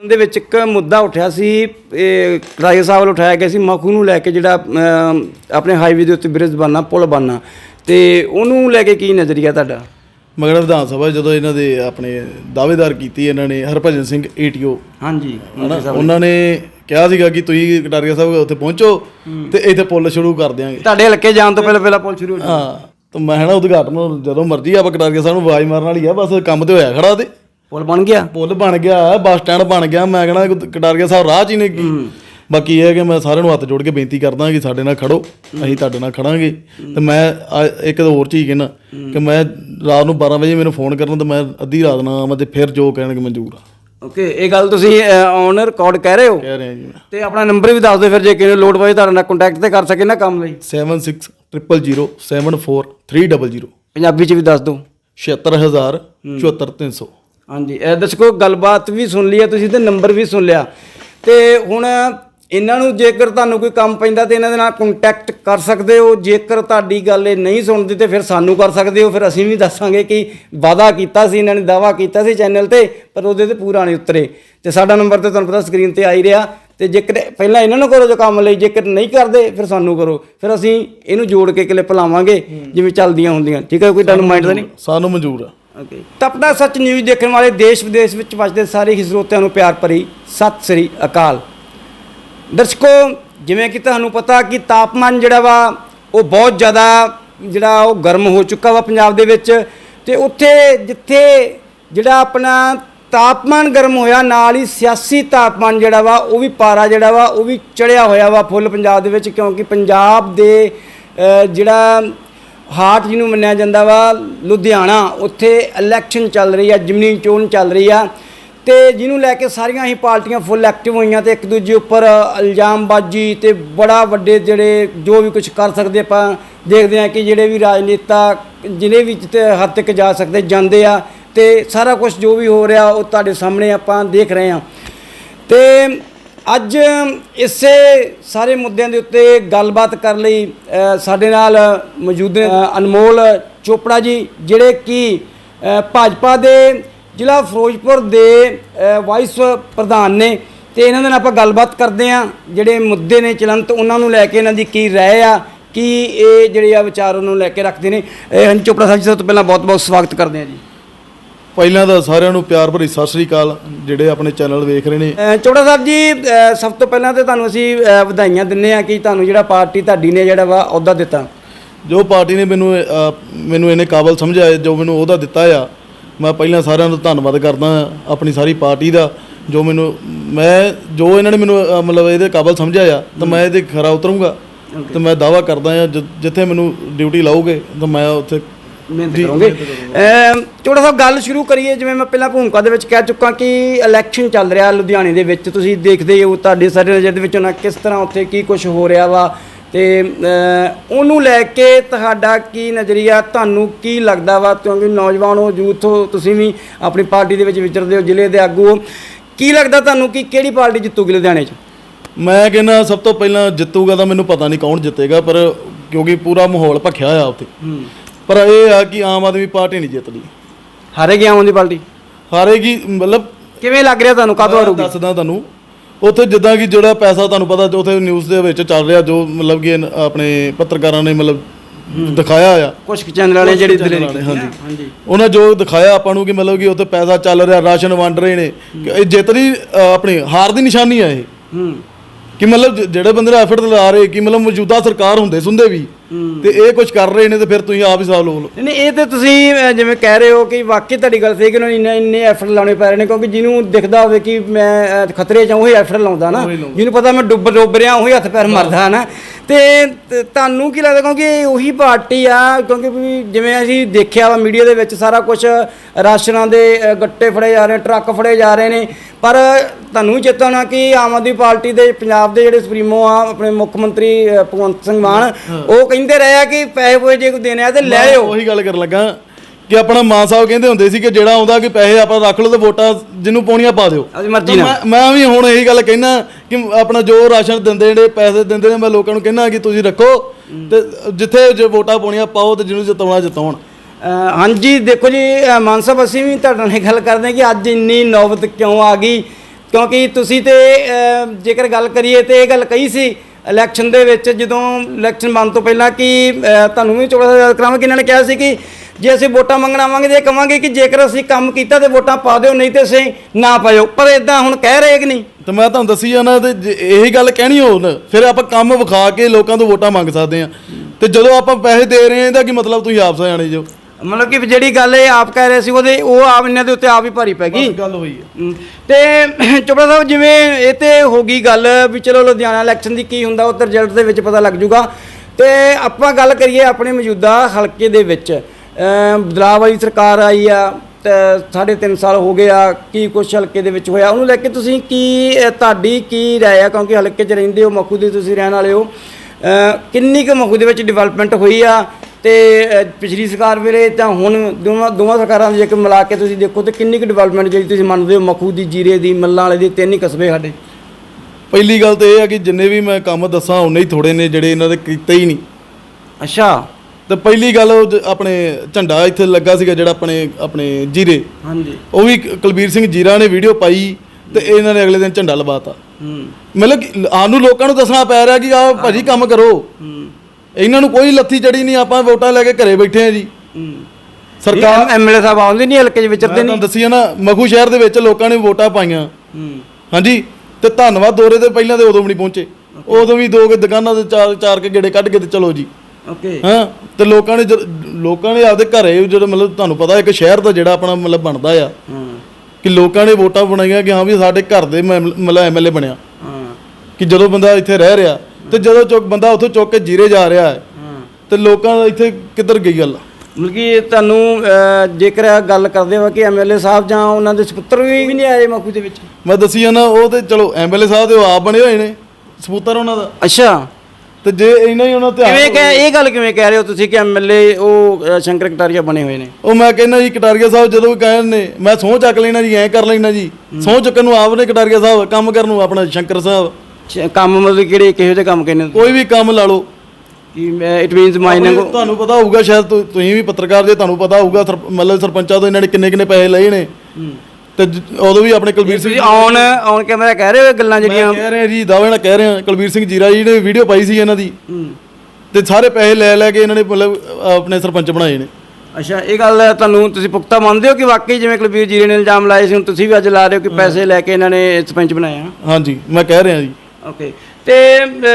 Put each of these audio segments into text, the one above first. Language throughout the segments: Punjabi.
ਦੇ ਵਿੱਚ ਇੱਕ ਮੁੱਦਾ ਉੱਠਿਆ ਸੀ ਇਹ ਰਾਜਾ ਸਾਹਿਬ ਵੱਲੋਂ ਉਠਾਇਆ ਗਿਆ ਸੀ ਮਖੂ ਨੂੰ ਲੈ ਕੇ ਜਿਹੜਾ ਆਪਣੇ ਹਾਈਵੇ ਦੇ ਉੱਤੇ ਬ੍ਰਿਜ ਬਣਨਾ ਪੁਲ ਬਣਨਾ। ਤੇ ਉਹਨੂੰ ਲੈ ਕੇ ਕੀ ਨਜ਼ਰੀਆ ਤੁਹਾਡਾ? ਮਗਰ ਵਿਧਾਨ ਸਭਾ ਜਦੋਂ ਇਹਨਾਂ ਦੇ ਆਪਣੇ ਦਾਅਵੇਦਾਰ ਕੀਤੀ ਇਹਨਾਂ ਨੇ ਹਰਭਜਨ ਸਿੰਘ ਏਟੀਓ। ਹਾਂਜੀ ਹਨਾ? ਉਹਨਾਂ ਨੇ ਕਿਹਾ ਸੀਗਾ ਕਿ ਤੁਸੀਂ ਕਟਾਰੀਆ ਸਾਹਿਬ ਉੱਥੇ ਪਹੁੰਚੋ ਤੇ ਇੱਥੇ ਪੁੱਲ ਸ਼ੁਰੂ ਕਰ ਦਿਆਂਗੇ। ਤੁਹਾਡੇ ਹਲਕੇ ਜਾਣ ਤੋਂ ਪਹਿਲਾਂ ਪਹਿਲਾਂ ਪੁਲ ਸ਼ੁਰੂ ਹੋ ਜਾਊ। ਹਾਂ ਤਾਂ ਮੈਂ ਹਨਾ ਉਦਘਾਟਨ ਜਦੋਂ ਮਰਜ਼ੀ ਆਪਾਂ ਕਟਾਰੀਆ ਸਾਹਿਬ ਨੂੰ ਆਵਾਜ਼ ਮਾਰਨ ਵਾਲੀ ਆ ਬਸ ਕੰਮ ਤੇ ਹੋਇਆ ਖੜਾ ਤੇ। ਪੁਲ ਬਣ ਗਿਆ? ਪੁੱਲ ਬਣ ਗਿਆ ਬੱਸ ਸਟੈਂਡ ਬਣ ਗਿਆ। ਮੈਂ ਕਹਣਾ ਕਟਾਰੀਆ ਸਾਹਿਬ ਰਾਹ 'ਚ ਹੀ ਨੇ ਕੀ ਬਾਕੀ ਇਹ ਹੈ ਕਿ ਮੈਂ ਸਾਰਿਆਂ ਨੂੰ ਹੱਥ ਜੋੜ ਕੇ ਬੇਨਤੀ ਕਰਦਾ ਕਿ ਸਾਡੇ ਨਾਲ ਖੜੋ। ਅਸੀਂ ਤੁਹਾਡੇ ਨਾਲ ਖੜਾਂਗੇ। ਤੇ ਮੈਂ ਇੱਕ ਹੋਰ ਚੀਜ਼ ਕਹਿਣਾ ਕਿ ਮੈਂ ਰਾਤ ਨੂੰ 12 ਵਜੇ ਮੈਨੂੰ ਫੋਨ ਕਰਨ ਤੇ ਮੈਂ ਅੱਧੀ ਰਾਤ ਨਾਲ ਆਵਾਂ ਤੇ ਫਿਰ ਜੋ ਕਹਿਣਗੇ ਮਨਜ਼ੂਰ ਆ ਓਕੇ ਇਹ ਗੱਲ ਤੁਸੀਂ ਔਨ ਰਿਕਾਰਡ ਕਹਿ ਰਹੇ ਹੋ? ਕਹਿ ਰਿਹਾ ਜੀ ਤੇ ਆਪਣਾ ਨੰਬਰ ਵੀ ਦੱਸ ਦਿਓ ਫਿਰ ਜੇ ਕਿਸੇ ਨੂੰ ਲੋਡ ਪਵੇ ਤੁਹਾਡੇ ਨਾਲ ਕੰਟੈਕਟ ਤੇ ਕਰ ਸਕੇ ਨਾ ਕੰਮ ਲਈ। 7600074300 ਪੰਜਾਬੀ ਚ ਵੀ ਦੱਸ ਦਿਓ। 76000 74300 ਹਾਂਜੀ ਇਹ ਦਰਸ਼ਕੋ ਗੱਲਬਾਤ ਵੀ ਸੁਣ ਲਈ ਹੈ ਤੁਸੀਂ ਤੇ ਨੰਬਰ ਵੀ ਸੁਣ ਲਿਆ। ਤੇ ਹੁਣ ਇਹਨਾਂ ਨੂੰ ਜੇਕਰ ਤੁਹਾਨੂੰ ਕੋਈ ਕੰਮ ਪੈਂਦਾ ਤੇ ਇਹਨਾਂ ਦੇ ਨਾਲ ਕੰਟੈਕਟ ਕਰ ਸਕਦੇ ਹੋ ਜੇਕਰ ਤੁਹਾਡੀ ਗੱਲ ਇਹ ਨਹੀਂ ਸੁਣਦੀ ਤੇ ਫਿਰ ਸਾਨੂੰ ਕਰ ਸਕਦੇ ਹੋ ਫਿਰ ਅਸੀਂ ਵੀ ਦੱਸਾਂਗੇ ਕਿ ਵਾਅਦਾ ਕੀਤਾ ਸੀ ਇਹਨਾਂ ਨੇ ਦਾਵਾ ਕੀਤਾ ਸੀ ਚੈਨਲ ਤੇ ਪਰ ਉਹਦੇ ਤੇ ਪੂਰਾ ਨਹੀਂ ਉਤਰੇ। ਤੇ ਸਾਡਾ ਨੰਬਰ ਤੇ ਤੁਹਾਨੂੰ ਪਤਾ ਸਕਰੀਨ ਤੇ ਆ ਹੀ ਰਿਹਾ ਤੇ ਜੇਕਰ ਪਹਿਲਾਂ ਇਹਨਾਂ ਨੂੰ ਕਰੋ ਜੋ ਕੰਮ ਲਈ ਜੇਕਰ ਨਹੀਂ ਕਰਦੇ ਫਿਰ ਸਾਨੂੰ ਕਰੋ। ਫਿਰ ਅਸੀਂ ਇਹਨੂੰ ਜੋੜ ਕੇ ਕਲਿੱਪ ਲਾਵਾਂਗੇ ਜਿਵੇਂ ਚੱਲਦੀਆਂ ਹੁੰਦੀਆਂ। ਠੀਕ ਹੈ ਕੋਈ ਤੁਹਾਨੂੰ ਮਾਈਂਡ ਦਾ ਨਹੀਂ? ਸਾਨੂੰ ਮਨਜ਼ੂਰ ਆ। ਓਕੇ ਤਪਦਾ ਸੱਚ ਨਿਊਜ਼ ਦੇਖਣ ਵਾਲੇ ਦੇਸ਼ ਵਿਦੇਸ਼ ਵਿੱਚ ਵਸਦੇ ਸਾਰੇ ਹੀ ਸਰੋਤਿਆਂ ਨੂੰ ਪਿਆਰ ਭਰੀ ਸਤਿ ਸ੍ਰੀ ਅਕਾਲ। ਦਰਸ਼ਕੋ, ਜਿਵੇਂ ਕਿ ਤੁਹਾਨੂੰ ਪਤਾ ਕਿ ਤਾਪਮਾਨ ਜਿਹੜਾ ਵਾ, ਉਹ ਬਹੁਤ ਜ਼ਿਆਦਾ ਜਿਹੜਾ ਉਹ ਗਰਮ ਹੋ ਚੁੱਕਾ ਵਾ ਪੰਜਾਬ ਦੇ ਵਿੱਚ ਤੇ ਉੱਥੇ ਜਿੱਥੇ ਜਿਹੜਾ ਆਪਣਾ ਤਾਪਮਾਨ ਗਰਮ ਹੋਇਆ, ਨਾਲ ਹੀ ਸਿਆਸੀ ਤਾਪਮਾਨ ਜਿਹੜਾ ਵਾ, ਉਹ ਵੀ ਪਾਰਾ ਜਿਹੜਾ ਵਾ, ਉਹ ਵੀ ਚੜਿਆ ਹੋਇਆ ਵਾ ਫੁੱਲ ਪੰਜਾਬ ਦੇ ਵਿੱਚ ਕਿਉਂਕਿ ਪੰਜਾਬ ਦੇ ਜਿਹੜਾ ਹਾਰਟ ਜਿਹਨੂੰ ਮੰਨਿਆ ਜਾਂਦਾ ਵਾ, ਲੁਧਿਆਣਾ, ਉੱਥੇ ਇਲੈਕਸ਼ਨ ਚੱਲ ਰਹੀ ਆ, ਜਿਮਨੀ ਚੋਣ ਚੱਲ ਰਹੀ ਆ। ਤੇ ਜਿਹਨੂੰ ਲੈ ਕੇ ਸਾਰੀਆਂ ਹੀ ਪਾਰਟੀਆਂ ਫੁੱਲ ਐਕਟਿਵ ਹੋਈਆਂ ਤੇ ਇੱਕ ਦੂਜੇ ਉੱਪਰ ਇਲਜ਼ਾਮਬਾਜ਼ੀ ਤੇ ਬੜਾ ਵੱਡੇ ਜਿਹੜੇ ਜੋ ਵੀ ਕੁਝ ਕਰ ਸਕਦੇ ਆਪਾਂ ਦੇਖਦੇ ਆ ਕਿ ਜਿਹੜੇ ਵੀ ਰਾਜਨੇਤਾ ਜਿਹੜੇ ਵੀ ਜਿੱਤੇ ਹੱਦ ਤੱਕ ਜਾ ਸਕਦੇ ਜਾਂਦੇ ਆ ਤੇ ਸਾਰਾ ਕੁਝ ਜੋ ਵੀ ਹੋ ਰਿਹਾ ਉਹ ਤੁਹਾਡੇ ਸਾਹਮਣੇ ਆਪਾਂ ਦੇਖ ਰਹੇ ਆ ਤੇ ਅੱਜ ਇਸੇ ਸਾਰੇ ਮੁੱਦਿਆਂ ਦੇ ਉੱਤੇ ਗੱਲਬਾਤ ਕਰਨ ਲਈ ਸਾਡੇ ਨਾਲ ਮੌਜੂਦ ਨੇ ਅਨਮੋਲ ਚੋਪੜਾ ਜੀ ਜਿਹੜੇ ਕਿ ਭਾਜਪਾ ਦੇ ਜ਼ਿਲ੍ਹਾ ਫਿਰੋਜ਼ਪੁਰ ਦੇ ਵਾਈਸ ਪ੍ਰਧਾਨ ਨੇ ਤੇ ਇਹਨਾਂ ਦੇ ਨਾਲ ਆਪਾਂ ਗੱਲਬਾਤ ਕਰਦੇ ਆ ਜਿਹੜੇ ਮੁੱਦੇ ਨੇ ਚਲੰਤ ਉਹਨਾਂ ਨੂੰ ਲੈ ਕੇ ਇਹਨਾਂ ਦੀ ਕੀ ਰਾਏ ਆ ਕੀ ਇਹ ਜਿਹੜੇ ਆ ਵਿਚਾਰ ਉਹਨੂੰ ਲੈ ਕੇ ਰੱਖਦੇ ਨੇ। ਅ, ਹਾਂਜੀ ਚੋਪੜਾ ਸਾਹਿਬ ਜੀ ਸਭ ਤੋਂ ਪਹਿਲਾਂ ਬਹੁਤ ਬਹੁਤ ਸਵਾਗਤ ਕਰਦੇ ਆ ਜੀ। ਪਹਿਲਾਂ ਤਾਂ ਸਾਰਿਆਂ ਨੂੰ ਪਿਆਰ ਭਰੀ ਸਤਿ ਸ੍ਰੀ ਅਕਾਲ ਜਿਹੜੇ ਆਪਣੇ ਚੈਨਲ ਵੇਖ ਰਹੇ ਨੇ। ਚੋੜਾ ਸਾਹਿਬ ਜੀ ਅ, ਸਭ ਤੋਂ ਪਹਿਲਾਂ ਤੇ ਤੁਹਾਨੂੰ ਅਸੀਂ ਅ, ਵਧਾਈਆਂ ਦਿੰਨੇ ਆ ਕਿ ਤੁਹਾਨੂੰ ਜਿਹੜਾ ਪਾਰਟੀ ਤੁਹਾਡੀ ਨੇ ਜਿਹੜਾ ਵਾ ਅਹੁਦਾ ਦਿੱਤਾ। ਜੋ ਪਾਰਟੀ ਨੇ ਮੈਨੂੰ ਮੈਨੂੰ ਇਹਨੇ ਕਾਬਲ ਸਮਝਿਆ ਜੋ ਮੈਨੂੰ ਉਹਦਾ ਦਿੱਤਾ ਆ ਮੈਂ ਪਹਿਲਾਂ ਸਾਰਿਆਂ ਦਾ ਧੰਨਵਾਦ ਕਰਦਾ ਹਾਂ ਆਪਣੀ ਸਾਰੀ ਪਾਰਟੀ ਦਾ ਜੋ ਮੈਨੂੰ ਮੈਂ ਜੋ ਇਹਨਾਂ ਨੇ ਮੈਨੂੰ ਮਤਲਬ ਇਹਦੇ ਕਾਬਲ ਸਮਝਿਆ ਆ ਤਾਂ ਮੈਂ ਇਹਦੇ ਖਰਾ ਉਤਰੂੰਗਾ। ਤੇ ਮੈਂ ਦਾਵਾ ਕਰਦਾ ਜਿ- ਜਿੱਥੇ ਮੈਨੂੰ ਡਿਊਟੀ ਲਾਓਗੇ ਤਾਂ ਮੈਂ ਉੱਥੇ ਮਿਹਨਤ ਕਰੋਗੇ। ਚੋੜਾ ਸਾਹਿਬ ਗੱਲ ਸ਼ੁਰੂ ਕਰੀਏ ਜਿਵੇਂ ਮੈਂ ਪਹਿਲਾਂ ਭੂਮਿਕਾ ਦੇ ਵਿੱਚ ਕਹਿ ਚੁੱਕਾ ਕਿ ਇਲੈਕਸ਼ਨ ਚੱਲ ਰਿਹਾ ਲੁਧਿਆਣੇ ਦੇ ਵਿੱਚ। ਤੁਸੀਂ ਦੇਖਦੇ ਹੋ ਤੁਹਾਡੇ ਸਾਰੇ ਨਜ਼ਰ ਦੇ ਵਿੱਚ ਉਹਨਾਂ ਕਿਸ ਤਰ੍ਹਾਂ ਉੱਥੇ ਕੀ ਕੁਝ ਹੋ ਰਿਹਾ ਵਾ। ਤੇ ਉਹਨੂੰ ਲੈ ਕੇ ਤੁਹਾਡਾ ਕੀ ਨਜ਼ਰੀਆ ਤੁਹਾਨੂੰ ਕੀ ਲੱਗਦਾ ਵਾ? ਕਿਉਂਕਿ ਨੌਜਵਾਨ ਹੋ ਯੂਥ ਹੋ ਤੁਸੀਂ ਵੀ ਆਪਣੀ ਪਾਰਟੀ ਦੇ ਵਿੱਚ ਵਿਚਰਦੇ ਹੋ ਜ਼ਿਲ੍ਹੇ ਦੇ ਆਗੂ ਹੋ। ਕੀ ਲੱਗਦਾ ਤੁਹਾਨੂੰ ਕਿ ਕਿਹੜੀ ਪਾਰਟੀ ਜਿੱਤੂਗੀ ਲੁਧਿਆਣੇ 'ਚ? ਮੈਂ ਕਹਿੰਦਾ ਸਭ ਤੋਂ ਪਹਿਲਾਂ ਜਿੱਤੂਗਾ ਤਾਂ ਮੈਨੂੰ ਪਤਾ ਨਹੀਂ ਕੌਣ ਜਿੱਤੇਗਾ ਪਰ ਕਿਉਂਕਿ ਪੂਰਾ ਮਾਹੌਲ ਭਖਿਆ ਹੋਇਆ ਉੱਥੇ। ਪਰ ਇਹ ਆ ਕਿ ਆਮ ਆਦਮੀ ਪਾਰਟੀ ਨਹੀਂ ਜਿੱਤਦੀ। ਹਾਰੇ ਗਿਆ ਦੀ ਪਾਰਟੀ? ਹਾਰੇਗੀ ਮਤਲਬ ਕਿਵੇਂ ਲੱਗ ਰਿਹਾ ਤੁਹਾਨੂੰ? ਕਦੋਂ ਮੈਂ ਹਾਰੂਗੀ? ਦੱਸਦਾ ਤੁਹਾਨੂੰ ਉੱਥੇ ਜਿੱਦਾਂ ਕਿ ਜਿਹੜਾ ਪੈਸਾ ਤੁਹਾਨੂੰ ਪਤਾ ਉੱਥੇ ਨਿਊਜ਼ ਦੇ ਵਿੱਚ ਚੱਲ ਰਿਹਾ ਜੋ ਮਤਲਬ ਕਿ ਇਨ- ਆਪਣੇ ਪੱਤਰਕਾਰਾਂ ਨੇ ਮਤਲਬ ਦਿਖਾਇਆ ਆ। ਕੁਝ ਚੈਨਲ ਵਾਲੇ ਜਿਹੜੇ ਵਾਲੇ, ਹਾਂਜੀ। ਹਾਂਜੀ। ਉਹਨਾਂ ਜੋ ਦਿਖਾਇਆ ਆਪਾਂ ਨੂੰ ਕਿ ਮਤਲਬ ਕਿ ਉੱਥੇ ਪੈਸਾ ਚੱਲ ਰਿਹਾ ਰਾਸ਼ਨ ਵੰਡ ਰਹੇ ਨੇ ਕਿ ਇਹ ਜਿੱਤ ਦੀ ਅ, ਆਪਣੀ ਹਾਰ ਦੀ ਨਿਸ਼ਾਨੀ ਆ ਇਹ। ਹੂੰ। ਕਿ ਮਤਲਬ ਜ- ਜਿਹੜੇ ਬੰਦੇ ਐਫਰਟ ਲਾ ਰਹੇ ਕਿ ਮਤਲਬ ਮੌਜੂਦਾ ਸਰਕਾਰ ਹੁੰਦੇ ਸੁੰਦੇ ਵੀ। ਤੇ ਇਹ ਕੁਝ ਕਰ ਰਹੇ ਨੇ ਤੇ ਫਿਰ ਤੁਸੀਂ ਆਪ ਹੀ ਹਿਸਾਬ ਲਓ ਨਹੀਂ ਇਹ ਤੇ ਤੁਸੀਂ ਅਹ, ਜਿਵੇਂ ਕਹਿ ਰਹੇ ਹੋ ਕਿ ਵਾਕਈ ਤੁਹਾਡੀ ਗੱਲ ਸਹੀ ਕਿ ਉਹਨਾਂ ਨੂੰ ਇੰਨੇ ਇੰਨੇ ਐਫਰਟ ਲਾਉਣੇ ਪੈ ਰਹੇ ਨੇ ਕਿਉਂਕਿ ਜਿਹਨੂੰ ਦਿਖਦਾ ਹੋਵੇ ਕਿ ਮੈਂ ਅਹ, ਖਤਰੇ 'ਚ ਹਾਂ ਉਹੀ ਐਫਰਟ ਲਾਉਂਦਾ ਨਾ। ਜਿਹਨੂੰ ਪਤਾ ਮੈਂ ਡੁੱਬ ਡੁੱਬ ਰਿਹਾ ਉਹੀ ਹੱਥ ਪੈਰ ਮਰਦਾ ਨਾ। ਤੇ ਤੁਹਾਨੂੰ ਕੀ ਲੱਗਦਾ ਕਿਉਂਕਿ ਉਹੀ ਪਾਰਟੀ ਆ ਕਿਉਂਕਿ ਵੀ ਜਿਵੇਂ ਅਸੀਂ ਦੇਖਿਆ ਵਾ ਮੀਡੀਆ ਦੇ ਵਿੱਚ ਸਾਰਾ ਕੁਝ ਰਾਸ਼ਨਾਂ ਦੇ ਗੱਟੇ ਫੜੇ ਜਾ ਰਹੇ ਟਰੱਕ ਫੜੇ ਜਾ ਰਹੇ ਨੇ ਪਰ ਤੁਹਾਨੂੰ ਚੇਤਾ ਹੋਣਾ ਕਿ ਆਮ ਆਦਮੀ ਪਾਰਟੀ ਦੇ ਪੰਜਾਬ ਦੇ ਜਿਹੜੇ ਸੁਪਰੀਮੋ ਆ ਆਪਣੇ ਮੁੱਖ ਮੰਤਰੀ ਭਗਵੰਤ ਸਿੰਘ ਮਾਨ ਉਹ ਕਹਿੰਦੇ ਰਹੇ ਆ ਕਿ ਪੈਸੇ ਪੋਏ ਜੇ ਕੋਈ ਦੇਣੇ ਆ ਤੇ ਲੈ ਲਿਓ ਉਹੀ ਗੱਲ ਕਰਨ ਲੱਗਾ ਕਿ ਆਪਣਾ ਮਾਂ ਸਾਹਿਬ ਕਹਿੰਦੇ ਹੁੰਦੇ ਸੀ ਕਿ ਜਿਹੜਾ ਆਉਂਦਾ ਕਿ ਪੈਸੇ ਆਪਾਂ ਰੱਖ ਲਓ ਤੇ ਵੋਟਾਂ ਜਿਹਨੂੰ ਪਾਉਣੀਆਂ ਪਾ ਦਿਓ। ਆਪਣੀ ਮਰਜ਼ੀ ਨਾਲ। ਮੈਂ ਮੈਂ ਵੀ ਹੁਣ ਇਹੀ ਗੱਲ ਕਹਿਣਾ ਕਿ ਆਪਣਾ ਜੋ ਰਾਸ਼ਨ ਦਿੰਦੇ ਨੇ ਪੈਸੇ ਦਿੰਦੇ ਨੇ ਮੈਂ ਲੋਕਾਂ ਨੂੰ ਕਹਿਣਾ ਕਿ ਤੁਸੀਂ ਰੱਖੋ ਤੇ ਜਿੱਥੇ ਜੇ ਵੋਟਾਂ ਪਾਉਣੀਆਂ ਪਾਓ ਤੇ ਜਿਹਨੂੰ ਜਿਤਾਉਣਾ ਜਿਤਾਉਣ। ਅਹ ਹਾਂਜੀ ਦੇਖੋ ਜੀ ਅਹ ਮਾਨ ਸਾਹਿਬ ਅਸੀਂ ਵੀ ਤੁਹਾਡੇ ਨਾਲ ਇਹ ਗੱਲ ਕਰਦੇ ਹਾਂ ਕਿ ਅੱਜ ਇੰਨੀ ਨੌਬਤ ਕਿਉਂ ਆ ਗਈ? ਕਿਉਂਕਿ ਤੁਸੀਂ ਤੇ ਅਹ, ਜੇਕਰ ਗੱਲ ਕਰੀਏ ਤੇ ਇਹ ਗੱਲ ਕਹੀ ਸੀ ਇਲੈਕਸ਼ਨ ਦੇ ਵਿੱਚ ਜਦੋਂ ਇਲੈਕਸ਼ਨ ਬੰਦ ਤੋਂ ਪਹਿਲਾਂ ਕਿ ਅਹ, ਤੁਹਾਨੂੰ ਵੀ ਥੋੜਾ ਯਾਦ ਕਰਾਵਾਂ ਕਿ ਇਹਨਾਂ ਨੇ ਕਿਹਾ ਸੀ ਕਿ ਜੇ ਅਸੀਂ ਵੋਟਾਂ ਮੰਗਣ ਤੇ ਇਹ ਕਵਾਂਗੇ ਕਿ ਜੇਕਰ ਅਸੀਂ ਕੰਮ ਕੀਤਾ ਤੇ ਵੋਟਾਂ ਪਾ ਦਿਓ ਨਹੀਂ ਤੇ ਅਸੀਂ ਨਾ ਪਾਇਓ। ਪਰ ਇਦਾਂ ਹੁਣ ਕਹਿ ਰਹੇ ਕਿ ਨਹੀਂ? ਤੇ ਮੈਂ ਤੁਹਾਨੂੰ ਦੱਸੀ ਜਾਣਾ ਤੇ ਜੇ ਇਹੀ ਗੱਲ ਕਹਿਣੀ ਹੋਣ ਫਿਰ ਆਪਾਂ ਕੰਮ ਵਿਖਾ ਕੇ ਲੋਕਾਂ ਤੋਂ ਵੋਟਾਂ ਮੰਗ ਸਕਦੇ ਆ ਤੇ ਜਦੋਂ ਆਪਾਂ ਪੈਸੇ ਦੇ ਰਹੇ ਆ ਇਹਦਾ ਕੀ ਮਤਲਬ? ਤੁਸੀਂ ਆਪ ਸਿਆਣੇ ਜੋ। ਮਤਲਬ ਕਿ ਜਿਹੜੀ ਗੱਲ ਇਹ ਆਪ ਕਹਿ ਰਹੇ ਸੀ ਉਹਦੇ ਉਹ ਆਪ ਇਹਨਾਂ ਦੇ ਉੱਤੇ ਆਪ ਹੀ ਭਾਰੀ ਪੈ ਗਈ। ਗੱਲ ਹੋਈ ਹੈ। ਹਮ, ਤੇ ਚੋਪੜਾ ਸਾਹਿਬ ਜਿਵੇਂ ਇਹ ਤੇ ਹੋ ਗਈ ਗੱਲ ਵੀ ਚਲੋ ਲੁਧਿਆਣਾ ਇਲੈਕਸ਼ਨ ਦੀ ਕੀ ਹੁੰਦਾ ਉਹ ਤਾਂ ਰਿਜ਼ਲਟ ਦੇ ਵਿੱਚ ਪਤਾ ਲੱਗ ਜੂਗਾ। ਤੇ ਆਪਾਂ ਗੱਲ ਕਰੀਏ ਆਪਣੇ ਮੌਜੂਦਾ ਹਲਕੇ ਦੇ ਵਿੱਚ। ਬਦਲਾਅ ਵਾਲੀ ਸਰਕਾਰ ਆਈ ਆ ਤੇ ਸਾਢੇ ਤਿੰਨ ਸਾਲ ਹੋ ਗਏ ਆ ਕੀ ਕੁਛ ਹਲਕੇ ਦੇ ਵਿੱਚ ਹੋਇਆ? ਉਹਨੂੰ ਲੈ ਕੇ ਤੁਸੀਂ ਕੀ ਤੁਹਾਡੀ ਕੀ ਰਾਏ ਆ? ਕਿਉਂਕਿ ਹਲਕੇ 'ਚ ਰਹਿੰਦੇ ਹੋ ਮਖੂ ਦੇ ਤੁਸੀਂ ਰਹਿਣ ਵਾਲੇ ਹੋ। ਕਿੰਨੀ ਕੁ ਮਖੂ ਦੇ ਵਿੱਚ ਡਿਵੈਲਪਮੈਂਟ ਹੋਈ ਆ? ਤੇ ਪਿਛਲੀ ਸਰਕਾਰ ਵੇਲੇ ਤਾਂ ਹੁਣ ਦੋਵਾਂ ਦੋਵਾਂ ਸਰਕਾਰਾਂ ਦੇ ਜੇਕਰ ਮਿਲਾ ਕੇ ਤੁਸੀਂ ਦੇਖੋ ਤੇ ਕਿੰਨੀ ਕੁ ਡਿਵੈਲਪਮੈਂਟ ਜਿਹੜੀ ਤੁਸੀਂ ਮੰਨਦੇ ਹੋ ਮਖੂ ਦੀ ਜੀਰੇ ਦੀ ਮੱਲਾਂ ਵਾਲੇ ਦੀ ਤਿੰਨ ਹੀ ਕਸਬੇ ਸਾਡੇ। ਪਹਿਲੀ ਗੱਲ ਤੇ ਇਹ ਆ ਕਿ ਜਿੰਨੇ ਵੀ ਮੈਂ ਕੰਮ ਦੱਸਾਂ ਉਨੇ ਹੀ ਥੋੜੇ ਨੇ ਜਿਹੜੇ ਇਹਨਾਂ ਦੇ ਕੀਤੇ ਹੀ ਨਹੀਂ। ਅੱਛਾ। ਤੇ ਪਹਿਲੀ ਗੱਲ ਉਹ ਜ- ਆਪਣੇ ਝੰਡਾ ਇੱਥੇ ਲੱਗਾ ਸੀਗਾ ਜਿਹੜਾ ਆਪਣੇ ਆਪਣੇ ਜੀਰੇ। ਹਾਂਜੀ। ਉਹ ਵੀ ਕ- ਕੁਲਬੀਰ ਸਿੰਘ ਜੀਰਾ ਨੇ ਵੀਡੀਓ ਪਾਈ ਤੇ ਇਹਨਾਂ ਨੇ ਅਗਲੇ ਦਿਨ ਝੰਡਾ ਲਵਾਤਾ। ਹੂੰ। ਮਤਲਬ ਕਿ ਆਨੂੰ ਲੋਕਾਂ ਨੂੰ ਦੱਸਣਾ ਪੈ ਰਿਹਾ ਕਿ ਆਹ ਭਾਜੀ ਕੰਮ ਕਰੋ। ਹੂੰ। ਇਹਨਾਂ ਨੂੰ ਕੋਈ ਲੱਥੀ ਚੜੀ ਨਹੀਂ ਆਪਾਂ ਵੋਟਾਂ ਲੈ ਕੇ ਘਰੇ ਬੈਠੇ ਆ ਜੀ। ਹੂੰ। ਸਰਕਾਰ ਐਮਐਲਏ ਸਾਹਿਬ ਆਉਂਦੇ ਨਹੀਂ ਹਲਕੇ 'ਚ ਵਿਚਰਦੇ ਤੁਹਾਨੂੰ ਨਹੀਂ ਦੱਸੀ ਆ ਨਾ ਮਖੂ ਸ਼ਹਿਰ ਦੇ ਵਿੱਚ ਲੋਕਾਂ ਨੇ ਵੋਟਾਂ ਪਾਈਆਂ। ਹੂੰ। ਹਾਂਜੀ ਤੇ ਧੰਨਵਾਦ ਦੋਰੇ ਤੇ ਪਹਿਲਾਂ ਤੇ ਉਦੋਂ ਵੀ ਨਹੀਂ ਪਹੁੰਚੇ। ਉਦੋਂ ਵੀ ਦੋ ਕੇ ਦੁਕਾਨਾਂ ਦੇ ਚਾਰ ਚਾਰ ਕੇ ਗੇੜੇ ਕੱਢ ਕੇ ਤੇ ਚਲੋ ਜੀ। ਓਕੇ ਹਾਂ ਤੇ ਲੋਕਾਂ ਨੇ ਜਦ- ਲੋਕਾਂ ਨੇ ਆਪਦੇ ਘਰੇ ਜਦੋਂ ਮਤਲਬ ਤੁਹਾਨੂੰ ਪਤਾ ਇੱਕ ਸ਼ਹਿਰ ਦਾ ਜਿਹੜਾ ਆਪਣਾ ਮਤਲਬ ਬਣਦਾ ਆ। ਹਾਂ। ਕਿ ਲੋਕਾਂ ਨੇ ਵੋਟਾਂ ਬਣਾਈਆਂ ਕਿ ਹਾਂ ਵੀ ਸਾਡੇ ਘਰ ਦੇ ਮੈਂ- ਮਤਲਬ ਐਮਐਲਏ ਬਣਿਆ। ਹਾਂ। ਕਿ ਜਦੋਂ ਬੰਦਾ ਇੱਥੇ ਰਹਿ ਰਿਹਾ ਤੇ ਜਦੋਂ ਚੁੱਕ ਬੰਦਾ ਉੱਥੋਂ ਚੁੱਕ ਕੇ ਜੀਰੇ ਜਾ ਰਿਹਾ ਹੈ ਹਾਂ। ਤੇ ਲੋਕਾਂ ਦਾ ਇੱਥੇ ਕਿੱਧਰ ਗਈ ਗੱਲ? ਮਤਲਬ ਕਿ ਤੁਹਾਨੂੰ ਅਹ, ਜੇਕਰ ਇਹ ਗੱਲ ਕਰਦੇ ਹੋ ਕਿ ਐਮਐਲਏ ਸਾਹਿਬ ਜਾਂ ਉਹਨਾਂ ਦੇ ਸੁਪੁੱਤਰ ਵੀ ਵੀ ਨਹੀਂ ਆਏ ਮਖੂ ਦੇ ਵਿੱਚ? ਮੈਂ ਦੱਸੀ ਜਾਂਦਾ ਉਹ ਤੇ ਚਲੋ ਐਮਐਲਏ ਸਾਹਿਬ ਉਹ ਆਪ ਬਣੇ ਹੋਏ ਨੇ ਸਪੂਤਰ ਉਹਨਾਂ ਦਾ। ਅੱਛਾ। ਤੇ ਜੇ ਇਹਨਾਂ ਹੀ ਉਹਨਾਂ ਧਿਆਨ ਕਿਵੇਂ ਕਹਿ ਇਹ ਗੱਲ ਕਿਵੇਂ ਕਹਿ ਰਹੇ ਹੋ ਤੁਸੀਂ ਕਿ ਐਮਐਲਏ ਉਹ ਸ਼ੰਕਰ ਕਟਾਰੀਆ ਬਣੇ ਹੋਏ ਨੇ? ਉਹ ਮੈਂ ਕਹਿੰਦਾ ਜੀ ਕਟਾਰੀਆ ਸਾਹਿਬ ਜਦੋਂ ਵੀ ਕਹਿਣ ਨੇ ਮੈਂ ਸਹੁੰ ਚੱਕ ਲੈਣਾ ਜੀ ਐਂ ਕਰ ਲੈਣਾ ਜੀ। ਸਹੁੰ ਚੱਕਣ ਨੂੰ ਆਪ ਨੇ ਕਟਾਰੀਆ ਸਾਹਿਬ ਕੰਮ ਕਰਨ ਨੂੰ ਆਪਣਾ ਸ਼ੰਕਰ ਸਾਹਿਬ। ਸ਼- ਕੰਮ ਮਤਲਬ ਕਿਹੜੇ ਕਿਹੋ ਜਿਹੇ ਕੰਮ ਕਹਿੰਦੇ ਕੋਈ ਵੀ ਕੰਮ ਲਾ ਲਓ। ਕਿ ਇਟ ਮੀਨਸ ਮਾਈਨਿੰਗ ਆਪਣੇ- ਤੁਹਾਨੂੰ ਪਤਾ ਹੋਊਗਾ ਸ਼ਾਇਦ ਤੁ- ਤੁਸੀਂ ਵੀ ਪੱਤਰਕਾਰ ਜੇ ਤੁਹਾਨੂੰ ਪਤਾ ਹੋਊਗਾ ਸਰਪ- ਮਤਲਬ ਸਰਪੰਚਾਂ ਤੋਂ ਇਹਨਾਂ ਨੇ ਕਿੰਨੇ ਕਿੰਨੇ ਪੈਸੇ ਲਏ ਨੇ। ਤੇ ਜ- ਉਦੋਂ ਵੀ ਆਪਣੇ ਕੁਲਬੀਰ ਸਿੰਘ ਤੁਸੀਂ ਔਨ ਔਨ ਕੈਮਰਾ ਕਹਿ ਰਹੇ ਹੋ ਇਹ ਗੱਲਾਂ ਜਿਹੜੀਆਂ। ਮੈਂ ਕਹਿ ਰਿਹਾ ਜੀ ਦਾਅਵੇ ਨਾਲ ਕਹਿ ਰਿਹਾ ਕੁਲਬੀਰ ਸਿੰਘ ਜੀਰਾ ਜੀ ਨੇ ਵੀਡੀਓ ਪਾਈ ਸੀ ਇਹਨਾਂ ਦੀ। ਤੇ ਸਾਰੇ ਪੈਸੇ ਲੈ ਲੈ ਕੇ ਇਹਨਾਂ ਨੇ ਮਤਲਬ ਆਪਣੇ ਸਰਪੰਚ ਬਣਾਏ ਨੇ। ਅੱਛਾ ਇਹ ਗੱਲ ਤੁਹਾਨੂੰ ਤੁਸੀਂ ਪੁਖਤਾ ਮੰਨਦੇ ਹੋ ਕਿ ਵਾਕਈ ਜਿਵੇਂ ਕੁਲਬੀਰ ਜੀਰੇ ਨੇ ਇਲਜ਼ਾਮ ਲਾਏ ਸੀ ਹੁਣ ਤੁਸੀਂ ਵੀ ਅੱਜ ਲਾ ਰਹੇ ਹੋ ਕਿ ਪੈਸੇ ਲੈ ਕੇ ਇਹਨਾਂ ਨੇ ਸਰਪੰਚ ਬਣਾਇਆ ਹਾਂਜੀ ਮੈਂ ਕਹਿ ਰਿਹਾ ਜੀ। ਓਕੇ ਤੇ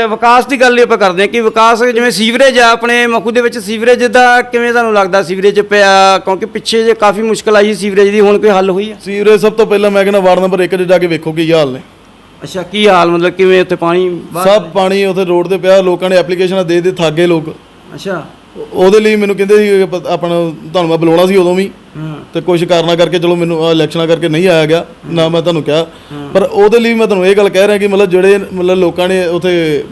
ਵਿਕਾਸ ਦੀ ਗੱਲ ਹੀ ਆਪਾਂ ਕਰਦੇ ਹਾਂ ਕਿ ਵਿਕਾਸ ਜਿਵੇਂ ਸੀਵਰੇਜ ਆ ਆਪਣੇ ਮਖੂ ਦੇ ਵਿੱਚ ਸੀਵਰੇਜ ਦਾ ਕਿਵੇਂ ਤੁਹਾਨੂੰ ਲੱਗਦਾ ਸੀਵਰੇਜ ਪਿਆ? ਕਿਉਂਕਿ ਪਿੱਛੇ ਜੇ ਕਾਫੀ ਮੁਸ਼ਕਲ ਆਈ ਸੀਵਰੇਜ ਦੀ ਹੁਣ ਕੋਈ ਹੱਲ ਹੋਈ ਆ? ਸੀਵਰੇਜ ਸਭ ਤੋਂ ਪਹਿਲਾਂ ਮੈਂ ਕਹਿੰਦਾ ਵਾਰਡ ਨੰਬਰ 1 'ਚ ਜਾ ਕੇ ਵੇਖੋ ਕੀ ਹਾਲ ਨੇ। ਅੱਛਾ ਕੀ ਹਾਲ? ਮਤਲਬ ਕਿਵੇਂ ਉੱਥੇ ਪਾਣੀ? ਸਭ ਪਾਣੀ ਉੱਥੇ ਰੋਡ ਤੇ ਪਿਆ ਲੋਕਾਂ ਨੇ ਐਪਲੀਕੇਸ਼ਨਾਂ ਦੇ ਦੇ ਥਾਗੇ ਲੋਕ। ਅੱਛਾ। ਉਹਦੇ ਲਈ ਮੈਨੂੰ ਕਹਿੰਦੇ ਸੀ ਕਿ ਆਪਣਾ ਤੁਹਾਨੂੰ ਮੈਂ ਬੁਲਾਉਣਾ ਸੀ ਉਦੋਂ ਵੀ। ਤੇ ਕੁਝ ਕਾਰਨਾਂ ਕਰਕੇ ਚਲੋ ਮੈਨੂੰ ਇਲੈਕਸ਼ਨਾਂ ਕਰਕੇ ਨਹੀਂ ਆਇਆ ਗਿਆ। ਨਾ ਮੈਂ ਤੁਹਾਨੂੰ ਕਿਹਾ। ਪਰ ਉਹਦੇ ਲਈ ਮੈਂ ਤੁਹਾਨੂੰ ਇਹ ਗੱਲ ਕਹਿ ਰਿਹਾ ਕਿ ਮਤਲਬ ਜਿਹੜੇ ਮਤਲਬ ਲੋਕਾਂ ਨੇ ਉਥੇ